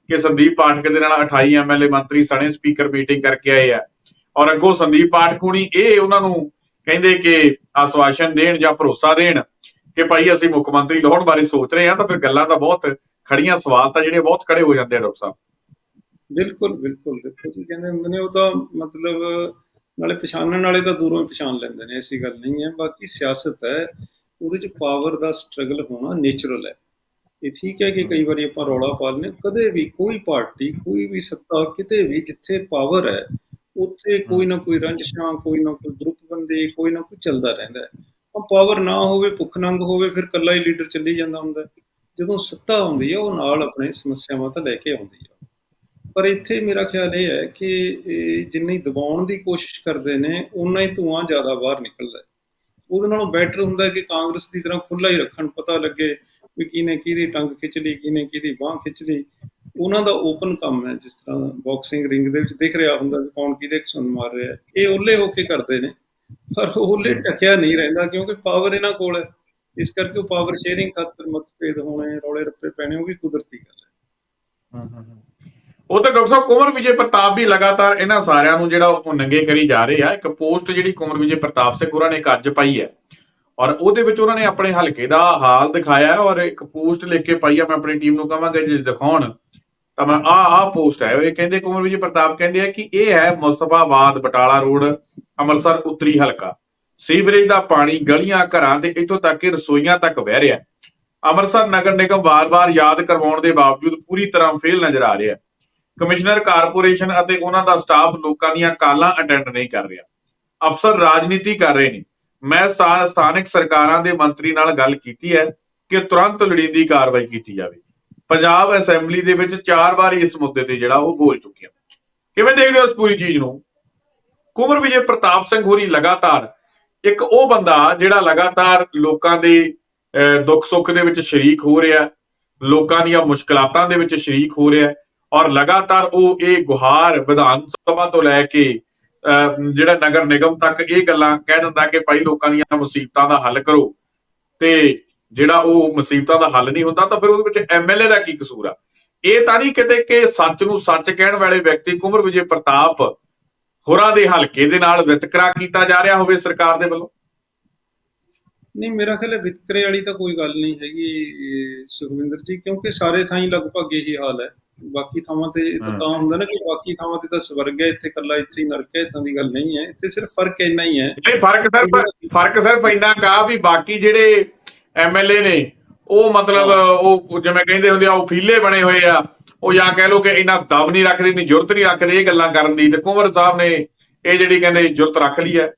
ਕਿ ਸੰਦੀਪ ਪਾਠਕ ਦੇ ਨਾਲ 28 ਐਮਐਲਏ ਮੰਤਰੀ, ਸਣੇ ਸਪੀਕਰ ਮੀਟਿੰਗ ਕਰਕੇ ਆਏ ਆ, ਔਰ ਅੱਗੋਂ ਸੰਦੀਪ ਪਾਠਕ ਹੋਣੀ ਇਹ ਉਹਨਾਂ ਨੂੰ ਕਹਿੰਦੇ ਕਿ ਆਸਵਾਸ਼ਨ ਦੇਣ ਜਾਂ ਭਰੋਸਾ ਦੇਣ ਕਿ ਭਾਈ ਅਸੀਂ ਮੁੱਖ ਮੰਤਰੀ ਲਾਉਣ ਬਾਰੇ ਸੋਚ ਰਹੇ ਹਾਂ, ਤਾਂ ਫਿਰ ਗੱਲਾਂ ਤਾਂ ਬਹੁਤ ਖੜੀਆਂ, ਸਵਾਲ ਤਾਂ ਜਿਹੜੇ ਬਹੁਤ ਖੜੇ ਹੋ ਜਾਂਦੇ ਆ ਡਾਕਟਰ ਸਾਹਿਬ। ਬਿਲਕੁਲ ਬਿਲਕੁਲ। ਦੇਖੋ ਜੀ, ਕਹਿੰਦੇ ਹੁੰਦੇ ਨੇ ਉਹ ਤਾਂ ਮਤਲਬ ਨਾਲੇ ਪਛਾਣਨ ਵਾਲੇ ਤਾਂ ਦੂਰੋਂ ਹੀ ਪਛਾਣ ਲੈਂਦੇ ਨੇ, ਐਸੀ ਗੱਲ ਨਹੀਂ ਹੈ। ਬਾਕੀ ਸਿਆਸਤ ਹੈ, ਉਹਦੇ ਚ ਪਾਵਰ ਦਾ ਸਟਰਗਲ ਹੋਣਾ ਨੇਚਰਲ ਹੈ। ਇਹ ਠੀਕ ਹੈ ਕਿ ਕਈ ਵਾਰੀ ਆਪਾਂ ਰੌਲਾ ਪਾ ਲੈਂਦੇ ਕਦੇ ਵੀ ਕੋਈ ਪਾਰਟੀ, ਕੋਈ ਵੀ ਸੱਤਾ, ਕਿਤੇ ਵੀ ਜਿੱਥੇ ਪਾਵਰ ਹੈ, ਉੱਥੇ ਕੋਈ ਨਾ ਕੋਈ ਰੰਜਿਸ਼ਾਂ ਕੋਈ ਨਾ ਕੋਈ ਗਰੁੱਪ ਬੰਦੇ, ਕੋਈ ਨਾ ਕੋਈ ਚੱਲਦਾ ਰਹਿੰਦਾ ਹੈ। ਉਹ ਪਾਵਰ ਨਾ ਹੋਵੇ, ਭੁੱਖ ਨੰਗ ਹੋਵੇ, ਫਿਰ ਕੱਲਾ ਹੀ ਲੀਡਰ ਚੱਲੀ ਜਾਂਦਾ ਹੁੰਦਾ ਜਦੋਂ ਸੱਤਾ ਆਉਂਦੀ ਹੈ, ਉਹ ਨਾਲ ਆਪਣੇ ਸਮੱਸਿਆਵਾਂ ਤਾਂ ਲੈ ਕੇ ਆਉਂਦੀ ਹੈ। ਪਰ ਇੱਥੇ ਮੇਰਾ ਖਿਆਲ ਇਹ ਹੈ ਕਿ ਜਿੰਨੀ ਦਬਾਉਣ ਦੀ ਕੋਸ਼ਿਸ਼ ਕਰਦੇ ਨੇ ਉਨਾ ਹੀ ਧੂਆਂ ਜ਼ਿਆਦਾ ਬਾਹਰ ਨਿਕਲਦਾ ਉਹਦੇ ਨਾਲੋਂ ਬੈਟਰ ਹੁੰਦਾ ਕਿ ਕਾਂਗਰਸ ਦੀ ਤਰ੍ਹਾਂ ਖੁੱਲਾ ਹੀ ਰੱਖਣ, ਪਤਾ ਲੱਗੇ ਵੀ ਕਿਹਨੇ ਕਿਹਦੀ ਟੰਗ ਖਿੱਚ ਲਈ, ਕਿਹਨੇ ਕਿਹਦੀ ਬਾਹ ਖਿੱਚ ਲਈ। ਉਹਨਾਂ ਦਾ ਓਪਨ ਕੰਮ ਹੈ, ਜਿਸ ਤਰ੍ਹਾਂ ਬਾਕਸਿੰਗ ਰਿੰਗ ਦੇ ਵਿੱਚ ਦਿਖ ਰਿਹਾ ਹੁੰਦਾ ਵੀ ਕੌਣ ਕਿਹਦੇ ਸੁਣ ਮਾਰ ਰਿਹਾ ਇਹ ਓਲੇ ਹੋ ਕੇ ਕਰਦੇ ਨੇ, ਪਰ ਓਲੇ ਟਕਿਆ ਨਹੀਂ ਰਹਿੰਦਾ ਕਿਉਂਕਿ ਪਾਵਰ ਇਹਨਾਂ ਕੋਲ ਹੈ। ਇਸ ਕਰਕੇ ਉਹ ਪਾਵਰ ਸ਼ੇਅਰਿੰਗ ਖਾਤਰ ਮਤਭੇਦ ਹੋਣੇ, ਰੌਲੇ ਰੱਪੇ ਪੈਣੇ, ਉਹ ਵੀ ਕੁਦਰਤੀ ਗੱਲ ਹੈ। ਉਹ ਉਹ ਤਾਂ ਡਾਕਟਰ ਸਾਹਿਬ ਕੁਮਰ ਵਿਜੇ ਪ੍ਰਤਾਪ ਵੀ ਲਗਾਤਾਰ ਇਹਨਾਂ ਸਾਰਿਆਂ ਨੂੰ ਜਿਹੜਾ ਉਹ ਨੰਗੇ ਕਰੀ ਜਾ ਰਹੇ ਆ। ਇੱਕ ਪੋਸਟ ਜਿਹੜੀ ਕੁਮਰ ਵਿਜੇ ਪ੍ਰਤਾਪ ਸਿੰਘ ਉਹਨਾਂ ਨੇ ਇੱਕ ਅੱਜ ਪਾਈ ਹੈ। ਔਰ ਉਹਦੇ ਵਿੱਚ ਉਹਨਾਂ ਨੇ ਆਪਣੇ ਹਲਕੇ ਦਾ ਹਾਲ ਦਿਖਾਇਆ ਔਰ ਇੱਕ ਪੋਸਟ ਲਿਖ ਕੇ ਪਾਈ ਆ, ਮੈਂ ਆਪਣੀ ਟੀਮ ਨੂੰ ਕਹਾਂਗਾ ਜੇ ਦਿਖਾਉਣ। ਤਾਂ ਮੈਂ ਆ ਆ ਪੋਸਟ ਹੈ। ਇਹ ਕਹਿੰਦੇ ਕੁਮਰ ਵਿਜੇ ਪ੍ਰਤਾਪ ਕਹਿੰਦੇ ਆ ਕਿ ਇਹ ਹੈ ਮੁਸਤਫਾਬਾਦ ਬਟਾਲਾ ਰੋਡ, ਅੰਮ੍ਰਿਤਸਰ ਉੱਤਰੀ ਹਲਕਾ। ਸੀਵਰੇਜ ਦਾ ਪਾਣੀ ਗਲੀਆਂ ਘਰਾਂ ਤੇ ਇੱਥੋਂ ਤੱਕ ਕਿ ਰਸੋਈਆਂ ਤੱਕ ਵਹਿ ਰਿਹਾ ਅੰਮ੍ਰਿਤਸਰ ਨਗਰ ਨਿਗਮ ਵਾਰ-ਵਾਰ ਯਾਦ ਕਰਵਾਉਣ ਦੇ ਬਾਵਜੂਦ ਪੂਰੀ ਤਰ੍ਹਾਂ ਫੇਲ ਨਜ਼ਰ ਆ ਰਿਹਾ ਹੈ। ਕਮਿਸ਼ਨਰ ਕਾਰਪੋਰੇਸ਼ਨ ਅਤੇ ਉਹਨਾਂ ਦਾ ਸਟਾਫ ਲੋਕਾਂ ਦੀਆਂ ਕਾਲਾਂ ਅਟੈਂਡ ਨਹੀਂ ਕਰ ਰਿਹਾ। ਅਫਸਰ ਰਾਜਨੀਤੀ ਕਰ ਰਹੇ ਨੇ। ਮੈਂ ਸਥਾ- ਸਥਾਨਕ ਸਰਕਾਰਾਂ ਦੇ ਮੰਤਰੀ ਨਾਲ ਗੱਲ ਕੀਤੀ ਹੈ ਕਿ ਤੁਰੰਤ ਲੋੜੀਂਦੀ ਕਾਰਵਾਈ ਕੀਤੀ ਜਾਵੇ। ਪੰਜਾਬ ਅਸੈਂਬਲੀ ਦੇ ਵਿੱਚ ਚਾਰ ਵਾਰ ਇਸ ਮੁੱਦੇ ਤੇ ਜਿਹੜਾ ਉਹ ਬੋਲ ਚੁੱਕਿਆ। ਕਿਵੇਂ ਦੇਖਦੇ ਹੋ ਇਸ ਪੂਰੀ ਚੀਜ਼ ਨੂੰ? ਕੁਮਰ ਵਿਜੇ ਪ੍ਰਤਾਪ ਸਿੰਘ ਹੋਰੀ ਲਗਾਤਾਰ ਇੱਕ ਉਹ ਬੰਦਾ ਜਿਹੜਾ ਲਗਾਤਾਰ ਲੋਕਾਂ ਦੇ ਦੁੱਖ ਸੁੱਖ ਦੇ ਵਿੱਚ ਸ਼ਰੀਕ ਹੋ ਰਿਹਾ, ਲੋਕਾਂ ਦੀਆਂ ਮੁਸ਼ਕਲਾਤਾਂ ਦੇ ਵਿੱਚ ਸ਼ਰੀਕ ਹੋ ਰਿਹਾ ਔਰ ਲਗਾਤਾਰ ਉਹ ਇਹ ਗੁਹਾਰ ਵਿਧਾਨ ਸਭਾ ਤੋਂ ਲੈ ਕੇ ਅਹ, ਜਿਹੜਾ ਨਗਰ ਨਿਗਮ ਤੱਕ ਇਹ ਗੱਲਾਂ ਕਹਿ ਦਿੰਦਾ ਕਿ ਭਾਈ ਲੋਕਾਂ ਦੀਆਂ ਮੁਸੀਬਤਾਂ ਦਾ ਹੱਲ ਕਰੋ। ਤੇ ਜਿਹੜਾ ਉਹ ਮੁਸੀਬਤਾਂ ਦਾ ਹੱਲ ਨਹੀਂ ਹੁੰਦਾ ਤਾਂ ਫਿਰ ਉਹਦੇ ਵਿੱਚ ਐਮਐਲਏ ਦਾ ਕੀ ਕਸੂਰ ਆ? ਇਹ ਤਾਂ ਨਹੀਂ ਕਿਤੇ ਕਿ ਸੱਚ ਨੂੰ ਸੱਚ ਕਹਿਣ ਵਾਲੇ ਵਿਅਕਤੀ ਕੁਮਰ ਵਿਜੇ ਪ੍ਰਤਾਪ ਹੋਰਾਂ ਦੇ ਹਲਕੇ ਦੇ ਨਾਲ ਵਿਤਕਰਾ ਕੀਤਾ ਜਾ ਰਿਹਾ ਹੋਵੇ ਸਰਕਾਰ ਦੇ ਵੱਲੋਂ? ਨਹੀਂ ਮੇਰਾ ਖਿਆਲ ਵਿਤਕਰੇ ਵਾਲੀ ਤਾਂ ਕੋਈ ਗੱਲ ਨਹੀਂ ਹੈਗੀ ਸੁਖਵਿੰਦਰ ਜੀ ਕਿਉਂਕਿ ਸਾਰੇ ਥਾਂ ਹੀ ਲਗਭਗ ਇਹੀ ਹਾਲ ਹੈ। ਬਾਕੀ ਥਾਵਾਂ ਤੇ ਤਾਂ ਹੁੰਦਾ ਨਾ ਕਿ ਬਾਕੀ ਥਾਵਾਂ ਤੇ ਤਾਂ ਸਵਰਗ ਹੈ ਇੱਥੇ ਕੱਲਾ ਇੱਥੇ ਹੀ ਨਰਕ ਹੈ ਇਦਾਂ ਦੀ ਗੱਲ ਨਹੀਂ ਹੈ। ਇੱਥੇ ਸਿਰਫ ਫ਼ਰਕ ਇੰਨਾ ਹੀ ਹੈ। ਨਹੀਂ ਫ਼ਰਕ ਸਿਰਫ ਫ਼ਰਕ ਸਿਰਫ ਇੰਨਾ ਕਾ ਵੀ ਬਾਕੀ ਜਿਹੜੇ ਐਮਐਲਏ ਨੇ ਉਹ ਮਤਲਬ ਉਹ ਜਿਵੇਂ ਕਹਿੰਦੇ ਹੁੰਦੇ ਆ ਉਹ ਫੀਲੇ ਬਣੇ ਹੋਏ ਆ। ਉਹ ਜਾਂ ਕਹਿ ਲੋ ਕਿ ਇੰਨਾ ਦਬ ਨਹੀਂ ਰੱਖਦੇ ਇੰਨੀ ਜੁਰਤ ਨਹੀਂ ਰੱਖਦੇ ਇਹ ਗੱਲਾਂ ਕਰਨ ਦੀ। ਤੇ ਕੁੰਵਰ ਸਾਹਿਬ ਨੇ ਇਹ ਜਿਹੜੀ ਕਹਿੰਦੇ ਜੁਰਤ ਰੱਖ ਲਈ ਹੈ।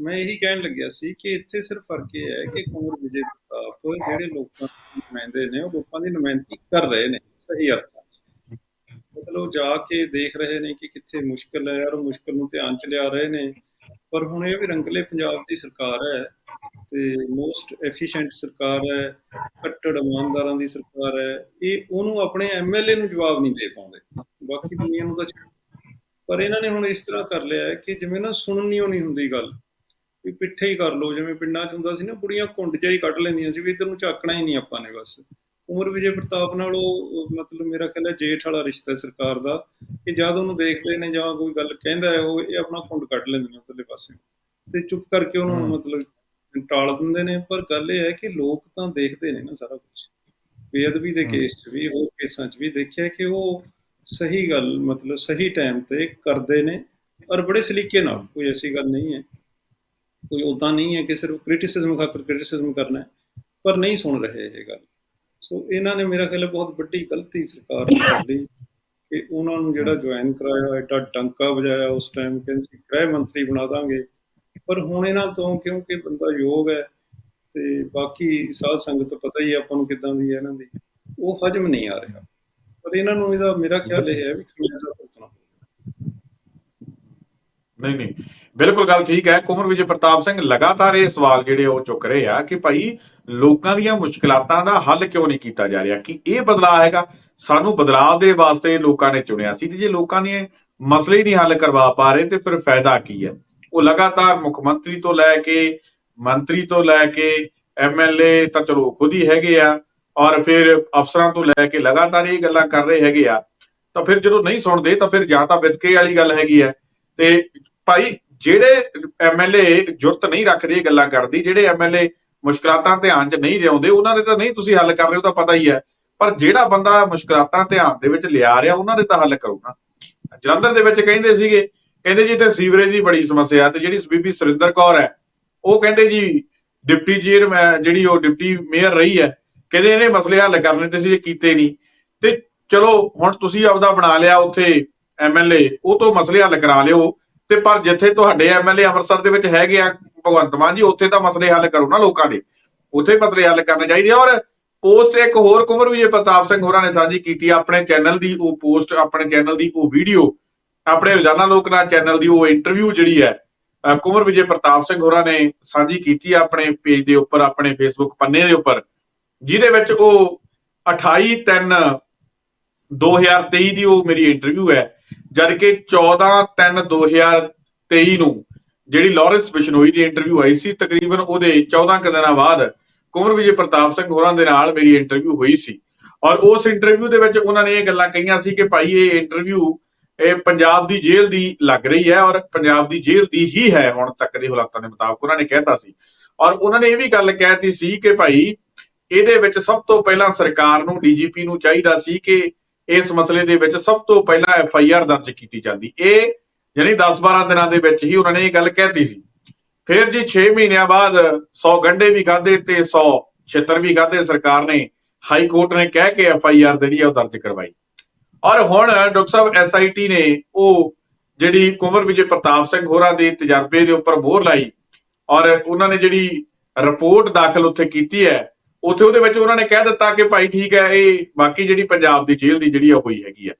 ਮੈਂ ਇਹੀ ਕਹਿਣ ਲੱਗਿਆ ਸੀ ਕਿ ਇੱਥੇ ਸਿਰਫ ਫ਼ਰਕ ਇਹ ਹੈ ਕਿ ਕੁੰਵਰ ਵਿਜੇ ਪ੍ਰਤਾਪ ਜਿਹੜੇ ਲੋਕਾਂ ਦੇ ਨੁਮਾਇੰਦੇ ਨੇ ਉਹ ਲੋਕਾਂ ਦੀ ਨੁਮਾਇੰਦਗੀ ਕਰ ਰਹੇ ਨੇ ਸਹੀ ਅਰਥਾਂ ਮਤਲਬ ਜਾ ਕੇ ਦੇਖ ਰਹੇ ਨੇ ਕਿ ਕਿੱਥੇ ਮੁਸ਼ਕਲ ਹੈ ਔਰ ਮੁਸ਼ਕਲ ਨੂੰ ਧਿਆਨ 'ਚ ਲਿਆ ਰਹੇ ਨੇ। ਪਰ ਹੁਣ ਇਹ ਵੀ ਰੰਗਲੇ ਪੰਜਾਬ ਦੀ ਸਰਕਾਰ ਹੈ ਤੇ ਮੋਸਟ ਐਫੀਸ਼ੀਐਂਟ ਸਰਕਾਰ ਹੈ ਕੱਟੜ ਇਮਾਨਦਾਰਾਂ ਦੀ ਸਰਕਾਰ ਹੈ, ਇਹ ਉਹਨੂੰ ਆਪਣੇ ਐਮਐਲਏ ਨੂੰ ਜਵਾਬ ਨਹੀਂ ਦੇ ਪਾਉਂਦੇ। ਬਾਕੀ ਦੁਨੀਆ ਨੂੰ ਤਾਂ ਪਰ ਇਹਨਾਂ ਨੇ ਹੁਣ ਇਸ ਤਰ੍ਹਾਂ ਕਰ ਲਿਆ ਹੈ ਕਿ ਜਿਵੇਂ ਨਾ ਸੁਣਨੀ ਨਹੀਂ ਹੁੰਦੀ ਗੱਲ, ਵੀ ਪਿੱਠੇ ਹੀ ਕਰ ਲੋ ਜਿਵੇਂ ਪਿੰਡਾਂ 'ਚ ਹੁੰਦਾ ਸੀ ਨਾ, ਬੁੜੀਆਂ ਕੁੰਡ ਜਿਹਾ ਹੀ ਕੱਢ ਲੈਂਦੀਆਂ ਸੀ ਵੀ ਇੱਧਰ ਨੂੰ ਝਾਕਣਾ ਹੀ ਨਹੀਂ ਆਪਾਂ ਨੇ ਬਸ। ਉਮਰ ਵਿਜੇ ਪ੍ਰਤਾਪ ਨਾਲ ਉਹ ਮਤਲਬ ਮੇਰਾ ਖਿਆਲ ਹੈ ਜੇਠ ਵਾਲਾ ਰਿਸ਼ਤਾ ਹੈ ਸਰਕਾਰ ਦਾ ਕਿ ਜਦ ਉਹਨੂੰ ਦੇਖਦੇ ਨੇ ਜਾਂ ਕੋਈ ਗੱਲ ਕਹਿੰਦਾ ਹੈ ਉਹ ਇਹ ਆਪਣਾ ਕੁੰਡ ਕੱਢ ਲੈਂਦੇ ਨੇ ਉਧਰਲੇ ਪਾਸੇ ਤੇ ਚੁੱਪ ਕਰਕੇ ਉਹਨੂੰ। ਮਤਲਬ ਟਾਲ ਦਿੰਦੇ ਨੇ ਪਰ ਗੱਲ ਇਹ ਹੈ ਕਿ ਲੋਕ ਤਾਂ ਦੇਖਦੇ ਨੇ ਨਾ ਸਾਰਾ ਕੁਝ ਬੇਅਦਬੀ ਦੇ। ਕੇਸ 'ਚ ਵੀ ਹੋਰ ਕੇਸਾਂ 'ਚ ਵੀ ਦੇਖਿਆ ਕਿ ਉਹ ਸਹੀ ਗੱਲ ਮਤਲਬ ਸਹੀ ਟਾਈਮ ਤੇ ਕਰਦੇ ਨੇ ਔਰ ਬੜੇ ਸਲੀਕੇ ਨਾਲ ਕੋਈ ਐਸੀ ਗੱਲ ਨਹੀਂ ਹੈ ਕੋਈ ਉਦਾਂ ਨਹੀਂ ਹੈ ਕਿ ਸਿਰਫ ਕ੍ਰਿਟਿਸਿਜ਼ਮ ਖਾਤਰ ਕ੍ਰਿਟਿਸਿਜ਼ਮ ਕਰਨਾ ਹੈ ਪਰ ਨਹੀਂ ਸੁਣ ਰਹੇ ਇਹ ਗੱਲ ਸੋ ਇਹਨਾਂ ਨੇ ਮੇਰਾ ਖਿਆਲ ਬਹੁਤ ਵੱਡੀ ਗਲਤੀ ਸਰਕਾਰ ਨੇ ਕਰ ਲਈ ਕਿ ਉਹਨਾਂ ਨੂੰ ਜਿਹੜਾ ਜੁਆਇਨ ਕਰਾਇਆ, ਐਡਾ ਟੰਕਾ ਵਜਾਇਆ ਉਸ ਟਾਈਮ ਕਹਿੰਦੇ ਗ੍ਰਹਿ ਮੰਤਰੀ ਬਣਾ ਦਾਂਗੇ। ਪਰ ਹੁਣ ਇਹਨਾਂ ਤੋਂ ਕਿਉਂਕਿ ਬੰਦਾ ਯੋਗ ਹੈ ਤੇ ਬਾਕੀ ਸਾਧ ਸੰਗਤ ਪਤਾ ਹੀ ਆਪਾਂ ਨੂੰ ਕਿਦਾਂ ਦੀ ਹੈ ਇਹਨਾਂ ਦੀ, ਉਹ ਹਜਮ ਨਹੀਂ ਆ ਰਿਹਾ। ਪਰ ਇਹਨਾਂ ਨੂੰ ਇਹਦਾ ਮੇਰਾ ਖਿਆਲ ਇਹ ਹੈ ਵੀ ਖਮਿਆਜ਼ਾ ਭੁਗਤਣਾ ਨਹੀਂ ਨਹੀਂ। ਬਿਲਕੁਲ ਗੱਲ ਠੀਕ ਹੈ। ਕੁਮਰ ਵਿਜੇ ਪ੍ਰਤਾਪ ਸਿੰਘ ਲਗਾਤਾਰ ਇਹ ਸਵਾਲ ਜਿਹੜੇ ਉਹ ਚੁੱਕ ਰਹੇ ਆ ਕਿ ਭਾਈ ਲੋਕਾਂ ਦੀਆਂ ਮੁਸ਼ਕਲਾਤਾਂ ਦਾ ਹੱਲ ਕਿਉਂ ਨਹੀਂ ਕੀਤਾ ਜਾ ਰਿਹਾ? ਕਿ ਇਹ ਬਦਲਾਅ ਹੈਗਾ? ਸਾਨੂੰ ਬਦਲਾਅ ਦੇ ਵਾਸਤੇ ਲੋਕਾਂ ਨੇ ਚੁਣਿਆ ਸੀ ਤੇ ਜੇ ਲੋਕਾਂ ਨੇ ਮਸਲੇ ਨਹੀਂ ਹੱਲ ਕਰਵਾ ਪਾ ਰਹੇ ਤੇ ਫਿਰ ਫਾਇਦਾ ਕੀ ਹੈ? ਉਹ ਲਗਾਤਾਰ ਮੁੱਖ ਮੰਤਰੀ ਤੋਂ ਲੈ ਕੇ ਮੰਤਰੀ ਤੋਂ ਲੈ ਕੇ ਐਮਐਲਏ ਤਾਂ ਚਲੋ ਖੁਦ ਹੀ ਹੈਗੇ ਆ ਔਰ ਫਿਰ ਅਫਸਰਾਂ ਤੋਂ ਲੈ ਕੇ ਲਗਾਤਾਰ ਇਹ ਗੱਲਾਂ ਕਰ ਰਹੇ ਹੈਗੇ ਆ, ਤਾਂ ਫਿਰ ਜਦੋਂ ਨਹੀਂ ਸੁਣਦੇ ਤਾਂ ਫਿਰ ਜਾਂ ਤਾਂ ਵਿਤਕਰੇ ਵਾਲੀ ਗੱਲ ਹੈਗੀ ਹੈ। ਤੇ ਭਾਈ ਜਿਹੜੇ ਐਮਐਲਏ ਜੁਰਤ ਨਹੀਂ ਰੱਖਦੇ ਇਹ ਗੱਲਾਂ ਕਰਦੀ ਜਿਹੜੇ ਐਮਐਲਏ ਮੁਸ਼ਕਲਾਤਾਂ ਧਿਆਨ 'ਚ ਨਹੀਂ ਲਿਆਉਂਦੇ, ਉਹਨਾਂ ਦੇ ਤਾਂ ਨਹੀਂ ਤੁਸੀਂ ਹੱਲ ਕਰ ਰਹੇ ਹੋ, ਤਾਂ ਪਤਾ ਹੀ ਹੈ। ਪਰ ਜਿਹੜਾ ਬੰਦਾ ਮੁਸ਼ਕਲਾਤਾਂ ਧਿਆਨ ਦੇ ਵਿੱਚ ਲਿਆ ਰਿਹਾ, ਉਹਨਾਂ ਦੇ ਤਾਂ ਹੱਲ ਕਰੋ ਨਾ ਜਲੰਧਰ ਦੇ ਵਿੱਚ ਕਹਿੰਦੇ ਸੀਗੇ, ਕਹਿੰਦੇ ਜੀ, ਇੱਥੇ ਸੀਵਰੇਜ ਦੀ ਬੜੀ ਸਮੱਸਿਆ ਤੇ ਜਿਹੜੀ ਬੀਬੀ ਸੁਰਿੰਦਰ ਕੌਰ ਹੈ, ਉਹ ਕਹਿੰਦੇ ਜੀ, ਡਿਪਟੀ ਚੇਅਰ ਜਿਹੜੀ ਉਹ ਡਿਪਟੀ ਮੇਅਰ ਰਹੀ ਹੈ, ਕਹਿੰਦੇ ਇਹਨੇ ਮਸਲੇ ਹੱਲ ਕਰਨੇ ਤੇ ਸੀ ਜੇ ਕੀਤੇ ਨਹੀਂ। ਤੇ ਚਲੋ, ਹੁਣ ਤੁਸੀਂ ਆਪਦਾ ਬਣਾ ਲਿਆ ਉੱਥੇ ਐਮਐਲਏ ਉਹ ਤੋਂ ਮਸਲੇ ਹੱਲ ਕਰਾ ਲਿਓ। ਤੇ ਪਰ ਜਿੱਥੇ ਤੁਹਾਡੇ ਐਮਐਲਏ ਅੰਮ੍ਰਿਤਸਰ ਦੇ ਵਿੱਚ ਹੈਗੇ ਆ, ਭਗਵੰਤ ਮਾਨ ਜੀ, ਉੱਥੇ ਤਾਂ ਮਸਲੇ ਹੱਲ ਕਰੋ ਨਾ ਲੋਕਾਂ ਦੇ। ਉੱਥੇ ਮਸਲੇ ਹੱਲ ਕਰਨੇ ਚਾਹੀਦੇ ਆ ਔਰ ਪੋਸਟ ਇੱਕ ਹੋਰ ਕੁਮਰ ਵਿਜੇ ਪ੍ਰਤਾਪ ਸਿੰਘ ਹੋਰਾਂ ਨੇ ਸਾਂਝੀ ਕੀਤੀ ਆਪਣੇ ਚੈਨਲ ਦੀ ਉਹ ਪੋਸਟ ਆਪਣੇ ਚੈਨਲ ਦੀ ਉਹ ਵੀਡੀਓ ਆਪਣੇ ਰੋਜ਼ਾਨਾ ਲੋਕਨਾਥ ਚੈਨਲ ਦੀ ਉਹ ਇੰਟਰਵਿਊ ਜਿਹੜੀ ਹੈ ਅਹ ਕੁਮਰ ਵਿਜੇ ਪ੍ਰਤਾਪ ਸਿੰਘ ਹੋਰਾਂ ਨੇ ਸਾਂਝੀ ਕੀਤੀ ਆ ਆਪਣੇ ਪੇਜ ਦੇ ਉੱਪਰ, ਆਪਣੇ ਫੇਸਬੁੱਕ ਪੰਨੇ ਦੇ ਉੱਪਰ, ਜਿਹਦੇ ਵਿੱਚ ਉਹ 28 3 2023 ਦੀ ਉਹ ਮੇਰੀ ਇੰਟਰਵਿਊ ਹੈ। ਜਦ ਕਿ 14 3 2023 ਨੂੰ ਜਿਹੜੀ ਲਾਰੈਂਸ ਬਿਸ਼ਨੋਈ ਦੀ ਇੰਟਰਵਿਊ ਆਈ ਸੀ, ਤਕਰੀਬਨ ਉਹਦੇ 14 ਕੁ ਦਿਨਾਂ ਬਾਅਦ ਕੁਮਰ ਵਿਜੇ ਪ੍ਰਤਾਪ ਸਿੰਘ ਹੋਰਾਂ ਦੇ ਨਾਲ ਮੇਰੀ ਇੰਟਰਵਿਊ ਹੋਈ ਸੀ। ਔਰ ਉਸ ਇੰਟਰਵਿਊ ਦੇ ਵਿੱਚ ਉਹਨਾਂ ਨੇ ਇਹ ਗੱਲਾਂ ਕਹੀਆਂ ਸੀ ਕਿ ਭਾਈ ਇਹ ਇੰਟਰਵਿਊ ਇਹ ਪੰਜਾਬ ਦੀ ਜੇਲ੍ਹ ਦੀ ਲੱਗ ਰਹੀ ਹੈ ਔਰ ਪੰਜਾਬ ਦੀ ਜੇਲ੍ਹ ਦੀ ਹੀ ਹੈ ਹੁਣ ਤੱਕ ਦੇ ਹਾਲਾਤਾਂ ਦੇ ਮੁਤਾਬਕ ਉਹਨਾਂ ਨੇ ਕਹਿਤਾ ਸੀ। ਔਰ ਉਹਨਾਂ ਨੇ ਇਹ ਵੀ ਗੱਲ ਕਹਿਤੀ ਸੀ ਕਿ ਭਾਈ ਇਹਦੇ ਵਿੱਚ ਸਭ ਤੋਂ ਪਹਿਲਾਂ ਸਰਕਾਰ ਨੂੰ, ਡੀਜੀਪੀ ਨੂੰ ਚਾਹੀਦਾ ਸੀ ਕਿ ਇਸ ਮਸਲੇ ਦੇ ਵਿੱਚ ਸਭ ਤੋਂ ਪਹਿਲਾਂ ਐਫ ਆਈ ਆਰ ਦਰਜ ਕੀਤੀ ਜਾਂਦੀ। ਇਹ ਯਾਨੀ 10-12 ਦਿਨਾਂ ਦੇ ਵਿੱਚ ਹੀ ਉਹਨਾਂ ਨੇ ਇਹ ਗੱਲ ਕਹਿਤੀ ਸੀ। ਫਿਰ ਜੀ 6 ਮਹੀਨਿਆਂ ਬਾਅਦ 100 ਗੰਢੇ ਵੀ ਖਾਦੇ ਤੇ 100 ਛੇਤਰ ਵੀ ਖਾਦੇ ਸਰਕਾਰ ਨੇ, ਹਾਈ ਕੋਰਟ ਨੇ ਕਹਿ ਕੇ ਐਫ ਆਈ ਆਰ ਜਿਹੜੀ ਆ ਉਹ ਦਰਜ ਕਰਵਾਈ। ਔਰ ਹੁਣ doctor Sahib S I T ਨੇ ਉਹ ਜਿਹੜੀ ਕੁੰਵਰ ਵਿਜੇ ਪ੍ਰਤਾਪ ਸਿੰਘ ਹੋਰਾਂ ਦੇ ਤਜਰਬੇ ਦੇ ਉੱਪਰ ਮੋਹਰ ਲਾਈ ਔਰ ਉਹਨਾਂ ਨੇ ਜਿਹੜੀ ਰਿਪੋਰਟ ਦਾਖਲ ਉੱਥੇ ਕੀਤੀ ਹੈ ਉੱਥੇ ਉਹਦੇ ਵਿੱਚ ਉਹਨਾਂ ਨੇ ਕਹਿ ਦਿੱਤਾ ਕਿ ਭਾਈ ਠੀਕ ਹੈ, ਇਹ ਬਾਕੀ ਜਿਹੜੀ ਪੰਜਾਬ ਦੀ ਜੇਲ੍ਹ ਦੀ ਜਿਹੜੀ ਆ ਹੋਈ ਹੈਗੀ ਆ।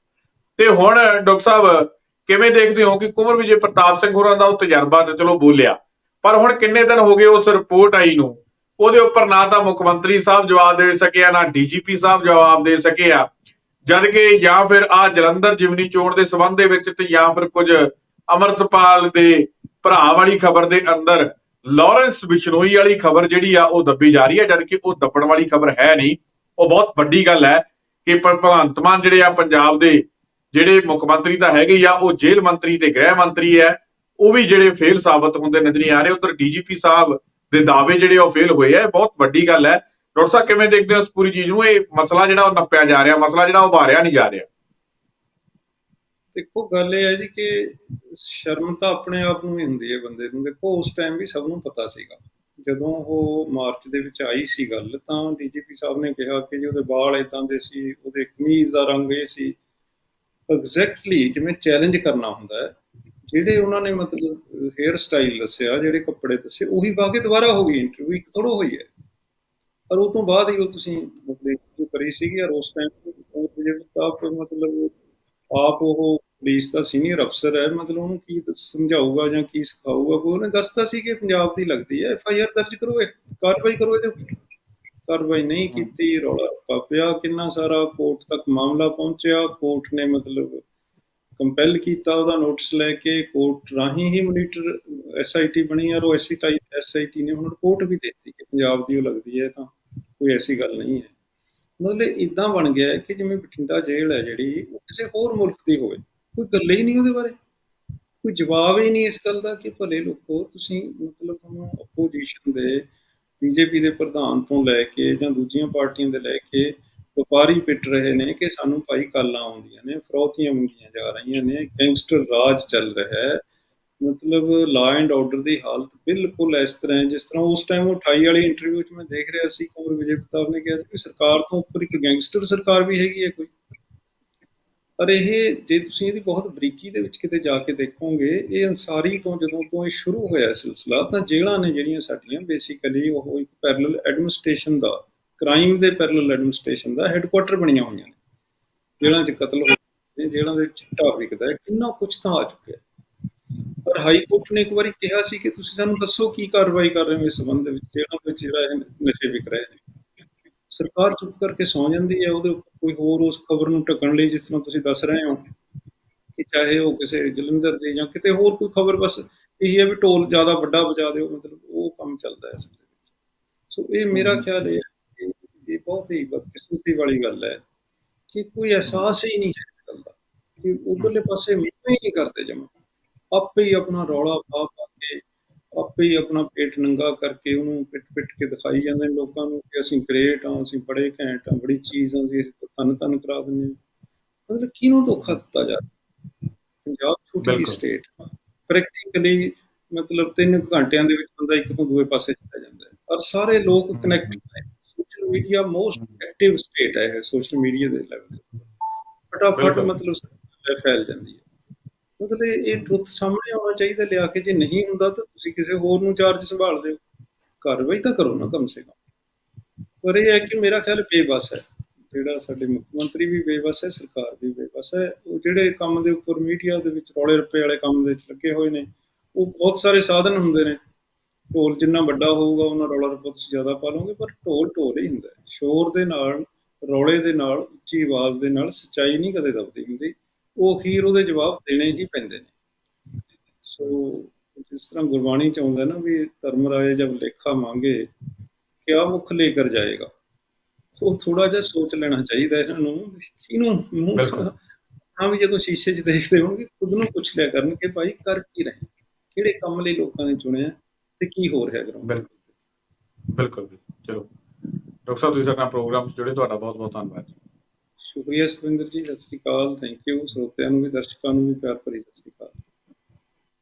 ਤੇ ਹੁਣ ਡਾਕਟਰ ਸਾਹਿਬ, ਕਿਵੇਂ ਦੇਖਦੇ ਹੋ ਕਿ ਕੁੰਵਰ ਵਿਜੇ ਪ੍ਰਤਾਪ ਸਿੰਘ ਹੋਰਾਂ ਦਾ ਉਹ ਤਜਰਬਾ ਤੇ ਚਲੋ ਬੋਲਿਆ, ਪਰ ਹੁਣ ਕਿੰਨੇ ਦਿਨ ਹੋ ਗਏ ਉਸ ਰਿਪੋਰਟ ਆਈ ਨੂੰ, ਉਹਦੇ ਉੱਪਰ ਨਾ ਤਾਂ ਮੁੱਖ ਮੰਤਰੀ ਸਾਹਿਬ ਜਵਾਬ ਦੇ ਸਕਿਆ ਨਾ ਡੀਜੀਪੀ ਸਾਹਿਬ ਜਵਾਬ ਦੇ ਸਕਿਆ ਜਦ ਕਿ ਜਾਂ ਫਿਰ ਆ ਜਲੰਧਰ ਜਿਮਨੀ ਚੋਣ ਦੇ ਸਬੰਧ ਦੇ ਵਿੱਚ ਤੇ ਜਾਂ ਫਿਰ ਕੁਝ ਅਮਰਤਪਾਲ ਦੇ ਭਰਾ ਵਾਲੀ ਖਬਰ ਦੇ ਅੰਦਰ ਲਾਰੈਂਸ ਬਿਸ਼ਨੋਈ ਵਾਲੀ ਖਬਰ ਜਿਹੜੀ ਆ, ਉਹ ਦੱਬੀ ਜਾ ਰਹੀ ਹੈ ਜਦ ਕਿ ਉਹ ਦੱਬਣ ਵਾਲੀ ਖਬਰ ਹੈ ਨਹੀਂ। ਉਹ ਬਹੁਤ ਵੱਡੀ ਗੱਲ ਹੈ ਕਿ ਭਗਵੰਤ ਮਾਨ ਜਿਹੜੇ ਆ, ਪੰਜਾਬ ਦੇ ਜਿਹੜੇ ਮੁੱਖ ਮੰਤਰੀ ਤਾਂ ਹੈਗੇ ਹੀ ਆ, ਉਹ ਜੇਲ੍ਹ ਮੰਤਰੀ ਤੇ ਗ੍ਰਹਿ ਮੰਤਰੀ ਹੈ। ਉਹ ਵੀ ਜਿਹੜੇ ਫੇਲ ਸਾਬਤ ਹੁੰਦੇ ਨਜ਼ਰ ਨਹੀਂ ਆ ਰਹੇ। ਉਧਰ ਡੀਜੀਪੀ ਸਾਹਿਬ ਦੇ ਦਾਅਵੇ ਜਿਹੜੇ ਉਹ ਫੇਲ ਹੋਏ ਆ ਬਹੁਤ ਵੱਡੀ ਗੱਲ ਹੈ। ਡਾਕਟਰ ਸਾਹਿਬ, ਕਿਵੇਂ ਦੇਖਦੇ ਹੋ ਇਸ ਪੂਰੀ ਚੀਜ਼ ਨੂੰ? ਇਹ ਮਸਲਾ ਜਿਹੜਾ ਉਹ ਨੱਪਿਆ ਜਾ ਰਿਹਾ, ਮਸਲਾ ਜਿਹੜਾ ਉਹ ਬਾਰਿਆ ਨਹੀਂ ਜਾ ਰਿਹਾ। ਦੇਖੋ, ਗੱਲ ਇਹ ਹੈ ਜੀ ਕਿ ਸ਼ਰਮ ਤਾਂ ਆਪਣੇ ਆਪ ਨੂੰ ਹੀ ਹੁੰਦੀ ਹੈ ਬੰਦੇ ਨੂੰ। ਦੇਖੋ, ਉਸ ਟਾਈਮ ਵੀ ਸਭ ਨੂੰ ਪਤਾ ਸੀਗਾ। ਜਦੋਂ ਉਹ ਮਾਰਚ ਦੇ ਵਿੱਚ ਆਈ ਸੀ ਗੱਲ, ਤਾਂ ਡੀਜੀਪੀ ਸਾਹਿਬ ਨੇ ਕਿਹਾ ਕਿ ਜੀ ਉਹਦੇ ਵਾਲ ਇਦਾਂ ਦੇ ਸੀ, ਉਹਦੇ ਕਮੀਜ਼ ਦਾ ਰੰਗ ਇਹ ਸੀ। ਐਗਜ਼ੈਕਟਲੀ ਜਿਵੇਂ ਚੈਲੰਜ ਕਰਨਾ ਹੁੰਦਾ ਹੈ। ਜਿਹੜੇ ਉਹਨਾਂ ਨੇ ਮਤਲਬ ਹੇਅਰ ਸਟਾਈਲ ਦੱਸਿਆ, ਜਿਹੜੇ ਕੱਪੜੇ ਦੱਸੇ, ਉਹੀ ਪਾ ਕੇ ਦੁਬਾਰਾ ਹੋ ਗਈ ਇੰਟਰਵਿਊ ਇੱਕ ਥੋੜੋ ਹੋਈ ਹੈ। ਪਰ ਉਹ ਤੋਂ ਬਾਅਦ ਹੀ ਉਹ ਤੁਸੀਂ ਮਤਲਬ ਕਰੀ ਸੀਗੀ, ਔਰ ਉਸ ਟਾਈਮ ਉਹ ਜਿਹੜੇ ਆਪ ਮਤਲਬ ਆਪ ਉਹ ਪੁਲਿਸ ਦਾ ਸੀਨੀਅਰ ਅਫਸਰ ਹੈ ਮਤਲਬ ਉਹਨੂੰ ਕੀ ਸਮਝਾਊਗਾ ਜਾਂ ਕੀ ਸਿਖਾਊਗਾ? ਉਹਨੇ ਦੱਸਤਾ ਸੀ ਕਿ ਪੰਜਾਬ ਦੀ ਲੱਗਦੀ ਹੈ ਐਫ ਆਈ ਆਰ ਦਰਜ ਕਰੋ ਇਹ ਕਾਰਵਾਈ ਕਰੋ ਇਹਦੇ ਕਾਰਵਾਈ ਨਹੀਂ ਕੀਤੀ ਰੌਲਾ ਰੱਪਾ ਪਿਆ ਕਿੰਨਾ ਸਾਰਾ ਕੋਰਟ ਤੱਕ ਮਾਮਲਾ ਪਹੁੰਚਿਆ ਕੋਰਟ ਨੇ ਮਤਲਬ ਕੰਪੈਲ ਕੀਤਾ ਉਹਦਾ ਨੋਟਿਸ ਲੈ ਕੇ ਕੋਰਟ ਰਾਹੀਂ ਹੀ ਮੋਨੀਟਰ ਐਸਆਈਟੀ ਬਣੀ ਔਰ ਉਹ ਐਸਆਈਟੀ ਐਸਆਈਟੀ ਨੇ ਹੁਣ ਰਿਪੋਰਟ ਵੀ ਦਿੱਤੀ ਕਿ ਪੰਜਾਬ ਦੀ ਉਹ ਲੱਗਦੀ ਹੈ ਤਾਂ ਕੋਈ ਐਸੀ ਗੱਲ ਨਹੀਂ ਹੈ। ਮਤਲਬ ਇਦਾਂ ਬਣ ਗਿਆ ਕਿ ਜਿਵੇਂ ਬਠਿੰਡਾ ਜੇਲ੍ਹ ਹੈ ਜਿਹੜੀ ਉਹ ਕਿਸੇ ਹੋਰ ਮੁਲਕ ਦੀ ਹੋਵੇ। ਕੋਈ ਗੱਲ ਹੀ ਨਹੀਂ ਉਹਦੇ ਬਾਰੇ। ਕੋਈ ਜਵਾਬ ਹੀ ਨਹੀਂ ਇਸ ਗੱਲ ਦਾ ਕਿ ਭਲੇ ਲੋਕੋ ਤੁਸੀਂ ਮਤਲਬ ਤੁਹਾਨੂੰ ਆਪੋਜੀਸ਼ਨ ਦੇ ਬੀਜੇਪੀ ਦੇ ਪ੍ਰਧਾਨ ਤੋਂ ਲੈ ਕੇ ਜਾਂ ਦੂਜੀਆਂ ਪਾਰਟੀਆਂ ਦੇ ਲੈ ਕੇ ਵਪਾਰੀ ਪਿੱਟ ਰਹੇ ਨੇ ਕਿ ਸਾਨੂੰ ਭਾਈ ਕਾਲਾਂ ਆਉਂਦੀਆਂ ਨੇ, ਫਰੌਤੀਆਂ ਮੰਗੀਆਂ ਜਾ ਰਹੀਆਂ ਨੇ ਗੈਂਗਸਟਰ ਰਾਜ ਚੱਲ ਰਿਹਾ ਹੈ। ਮਤਲਬ ਲਾ ਐਂਡ ਆਰਡਰ ਦੀ ਹਾਲਤ ਬਿਲਕੁਲ ਇਸ ਤਰ੍ਹਾਂ ਹੈ, ਜਿਸ ਤਰ੍ਹਾਂ ਉਸ ਟਾਈਮ ਉਹ 28 ਵਾਲੀ ਇੰਟਰਵਿਊ 'ਚ ਮੈਂ ਦੇਖ ਰਿਹਾ ਸੀ ਕੁਮਰ ਵਿਜੇ ਪ੍ਰਤਾਪ ਨੇ ਕਿਹਾ ਸੀ ਕਿ ਸਰਕਾਰ ਤੋਂ ਉੱਪਰ ਇੱਕ ਗੈਂਗਸਟਰ ਸਰਕਾਰ ਵੀ ਹੈਗੀ ਹੈ ਕੋਈ। ਪਰ ਇਹ ਜੇ ਤੁਸੀਂ ਇਹਦੀ ਬਹੁਤ ਬਰੀਕੀ ਦੇ ਵਿੱਚ ਕਿਤੇ ਜਾ ਕੇ ਦੇਖੋਗੇ, ਇਹ ਅੰਸਾਰੀ ਤੋਂ ਜਦੋਂ ਤੋਂ ਇਹ ਸ਼ੁਰੂ ਹੋਇਆ ਸਿਲਸਿਲਾ, ਤਾਂ ਜੇਲ੍ਹਾਂ ਨੇ ਜਿਹੜੀਆਂ ਸਾਡੀਆਂ ਬੇਸਿਕਲੀ ਉਹ ਇੱਕ ਪੈਰਲਲ ਐਡਮਿਨਿਸਟ੍ਰੇਸ਼ਨ ਦਾ ਕ੍ਰਾਈਮ ਦੇ ਪੈਰਲਲ ਐਡਮਿਨਿਸਟ੍ਰੇਸ਼ਨ ਦਾ ਹੈੱਡਕੁਆਟਰ ਬਣੀਆਂ ਹੋਈਆਂ ਨੇ। ਜੇਲ੍ਹਾਂ 'ਚ ਕਤਲ ਹੋ ਨੇ, ਜੇਲ੍ਹਾਂ ਦੇ ਵਿੱਚ ਚਿੱਟਾ ਵਿਕਦਾ ਹੈ, ਕਿੰਨਾ ਕੁਝ ਤਾਂ ਆ ਚੁੱਕਿਆ ਪਰ ਹਾਈ ਕੋਰਟ ਨੇ ਇੱਕ ਵਾਰੀ ਕਿਹਾ ਸੀ ਕਿ ਤੁਸੀਂ ਸਾਨੂੰ ਦੱਸੋ ਕੀ ਕਾਰਵਾਈ ਕਰ ਰਹੇ ਹੋ ਇਸ ਸੰਬੰਧ ਵਿੱਚ, ਜੇਲ੍ਹਾਂ ਵਿੱਚ ਜਿਹੜਾ ਇਹ ਨਸ਼ੇ ਵਿਕ ਰਹੇ ਨੇ। ਸਰਕਾਰ ਚੁੱਪ ਕਰਕੇ ਸੌ ਜਾਂਦੀ ਹੈ ਉਹਦੇ ਉੱਪਰ ਕੋਈ ਹੋਰ ਉਸ ਖਬਰ ਨੂੰ ਢੱਕਣ ਲਈ ਜਿਸ ਤਰ੍ਹਾਂ ਤੁਸੀਂ ਦੱਸ ਰਹੇ ਹੋ ਕਿ ਚਾਹੇ ਉਹ ਕਿਸੇ ਜਲੰਧਰ ਦੀ ਜਾਂ ਕਿਤੇ ਹੋਰ ਕੋਈ ਖਬਰ ਬਸ ਇਹੀ ਹੈ ਵੀ ਢੋਲ ਜ਼ਿਆਦਾ ਵੱਡਾ ਵਜਾ ਦਿਓ ਮਤਲਬ ਉਹ ਕੰਮ ਚੱਲਦਾ ਹੈ ਇਸ ਦੇ ਵਿੱਚ ਸੋ ਇਹ ਮੇਰਾ। ਖਿਆਲ ਇਹ ਹੈ ਇਹ ਬਹੁਤ ਹੀ ਬਦਕਿਸਮਤੀ ਵਾਲੀ ਗੱਲ ਹੈ ਕਿ ਕੋਈ ਅਹਿਸਾਸ ਹੀ ਨਹੀਂ ਹੈ ਇਸ ਗੱਲ ਦਾ ਕਿ ਉਧਰਲੇ ਪਾਸੇ ਮਿਹਨਤ ਹੀ ਨਹੀਂ ਕਰਦੇ ਜਮਾ ਆਪੇ ਹੀ ਆਪਣਾ ਰੌਲਾ ਪਾ ਪਾ ਆਪੇ ਹੀ ਆਪਣਾ ਪੇਟ ਨੰਗਾ ਕਰਕੇ ਉਹਨੂੰ ਪਿੱਟ ਪਿੱਟ ਕੇ ਦਿਖਾਈ ਜਾਂਦੇ ਨੇ ਲੋਕਾਂ ਨੂੰ ਕਿ ਅਸੀਂ ਗ੍ਰੇਟ ਹਾਂ ਅਸੀਂ ਬੜੇ ਘੈਂਟ ਹਾਂ ਬੜੀ ਚੀਜ਼ ਹਾਂ ਅਸੀਂ ਤਨ ਤਨ ਕਰਾ ਹਾਂ। ਮਤਲਬ ਕਿਹਨੂੰ ਧੋਖਾ ਦਿੱਤਾ ਜਾ ਰਿਹਾ? ਪੰਜਾਬ ਛੋਟੀ। ਸਟੇਟ ਪ੍ਰੈਕਟੀਕਲੀ ਮਤਲਬ 3 ਘੰਟਿਆਂ ਦੇ ਵਿੱਚ ਬੰਦਾ ਇੱਕ ਤੋਂ ਦੂਏ ਪਾਸੇ ਚਲਾ ਜਾਂਦਾ ਹੈ। ਔਰ ਸਾਰੇ ਲੋਕ। ਕਨੈਕਟਡ ਨੇ। Social media most active state ਹੈ ਸੋਸ਼ਲ ਮੀਡੀਆ ਦੇ ਲੈਵਲ ਤੇ ਫਟਾਫਟ। ਮਤਲਬ ਫੈਲ ਜਾਂਦੀ ਹੈ। ਮਤਲਬ ਇਹ ਇਹ ਸਾਹਮਣੇ ਆਉਣਾ ਚਾਹੀਦਾ ਲਿਆ ਕੇ, ਜੇ ਨਹੀਂ ਹੁੰਦਾ ਤਾਂ ਤੁਸੀਂ ਕਿਸੇ ਹੋਰ ਨੂੰ ਚਾਰਜ ਸੰਭਾਲ ਦਿਓ ਕਾਰਵਾਈ ਤਾਂ ਕਰੋ ਨਾ ਕਮ ਸੇ ਕਮ। ਪਰ ਇਹ ਹੈ ਕਿ ਮੇਰਾ ਖਿਆਲ ਬੇਬਸ ਹੈ। ਜਿਹੜਾ ਸਾਡੇ ਮੁੱਖ ਮੰਤਰੀ ਵੀ ਬੇਬਸ ਹੈ, ਸਰਕਾਰ ਵੀ ਬੇਬਸ ਹੈ। ਉਹ ਜਿਹੜੇ ਕੰਮ ਦੇ ਉੱਪਰ ਮੀਡੀਆ ਦੇ ਵਿੱਚ ਰੌਲੇ ਰੱਪੇ ਵਾਲੇ ਕੰਮ ਦੇ ਵਿੱਚ ਲੱਗੇ ਹੋਏ ਨੇ, ਉਹ ਬਹੁਤ ਸਾਰੇ ਸਾਧਨ ਹੁੰਦੇ ਨੇ। ਢੋਲ ਜਿੰਨਾ ਵੱਡਾ ਹੋਊਗਾ, ਉਹਨਾਂ ਰੌਲਾ ਰੱਪਾ ਤੁਸੀਂ ਜ਼ਿਆਦਾ ਪਾ ਲਓਗੇ, ਪਰ ਢੋਲ ਢੋਲ ਹੀ ਹੁੰਦਾ ਹੈ। ਸ਼ੋਰ ਦੇ ਨਾਲ, ਰੌਲੇ ਦੇ ਨਾਲ, ਉੱਚੀ ਆਵਾਜ਼ ਦੇ ਨਾਲ ਸਚਾਈ ਨਹੀਂ ਕਦੇ ਦਬਦੀ ਹੁੰਦੀ। ਉਹ ਅਖੀਰ ਉਹਦੇ ਜਵਾਬ ਦੇਣੇ ਹੀ ਪੈਂਦੇ ਨੇ। ਸੋ ਜਿਸ ਤਰ੍ਹਾਂ ਗੁਰਬਾਣੀ ਚ ਆਉਂਦਾ ਨਾ ਵੀ ਧਰਮ ਰਾਏ ਜਬ ਲੇਖਾ ਮੰਗੇ ਕਿਆ ਮੁਖ ਲੈ ਕਰ ਜਾਏਗਾ? ਉਹ ਥੋੜਾ ਜਿਹਾ ਸੋਚ ਲੈਣਾ ਚਾਹੀਦਾ ਇਹਨਾਂ ਨੂੰ ਇਹਨੂੰ ਮੂੰਹ। ਹਾਂ ਵੀ ਜਦੋਂ ਸ਼ੀਸ਼ੇ 'ਚ ਦੇਖਦੇ ਹੋਣਗੇ ਖੁਦ ਨੂੰ ਪੁੱਛ ਲਿਆ ਕਰਨਗੇ ਭਾਈ ਕਰ ਕੀ ਰਹੇ? ਕਿਹੜੇ ਕੰਮ ਲਈ ਲੋਕਾਂ ਨੇ ਚੁਣਿਆ ਤੇ ਕੀ ਹੋ ਰਿਹਾ ਗਰਾਊਂਡ ਬਿਲਕੁਲ। ਬਿਲਕੁਲ। ਚਲੋ। ਡਾਕਟਰ ਸਾਹਿਬ ਤੁਸੀਂ ਸਾਡੇ ਨਾਲ ਪ੍ਰੋਗਰਾਮ ਜੁੜੇ ਤੁਹਾਡਾ ਬਹੁਤ ਬਹੁਤ ਧੰਨਵਾਦ ਸ਼ੁਕਰੀਆ ਸੁਖਵਿੰਦਰ ਜੀ, ਸਤਿ ਸ੍ਰੀ ਅਕਾਲ ਥੈਂਕ ਯੂ ਸਰੋਤਿਆਂ ਨੂੰ ਵੀ, ਦਰਸ਼ਕਾਂ ਨੂੰ ਵੀ, ਪਿਆਰ ਭਰੀ ਸਤਿ ਸ੍ਰੀ ਅਕਾਲ।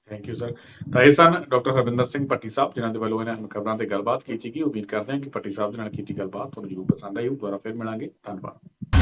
ਥੈਂਕ ਯੂ ਸਰ ਤਾਂ ਇਹ ਸਨ ਡਾਕਟਰ ਹਰਵਿੰਦਰ ਸਿੰਘ ਪੱਟੀ ਸਾਹਿਬ, ਜਿਨ੍ਹਾਂ ਦੇ ਵੱਲੋਂ ਇਹਨਾਂ ਅਹਿਮ ਖਬਰਾਂ ਤੇ ਗੱਲਬਾਤ ਕੀਤੀ ਗਈ। ਉਮੀਦ ਕਰਦੇ ਹਾਂ ਕਿ ਪੱਟੀ ਸਾਹਿਬ ਦੇ ਨਾਲ ਕੀਤੀ ਗੱਲਬਾਤ ਤੁਹਾਨੂੰ ਜ਼ਰੂਰ ਪਸੰਦ ਆਈ ਹੋਊ। ਦੁਬਾਰਾ ਫਿਰ ਮਿਲਾਂਗੇ। ਧੰਨਵਾਦ।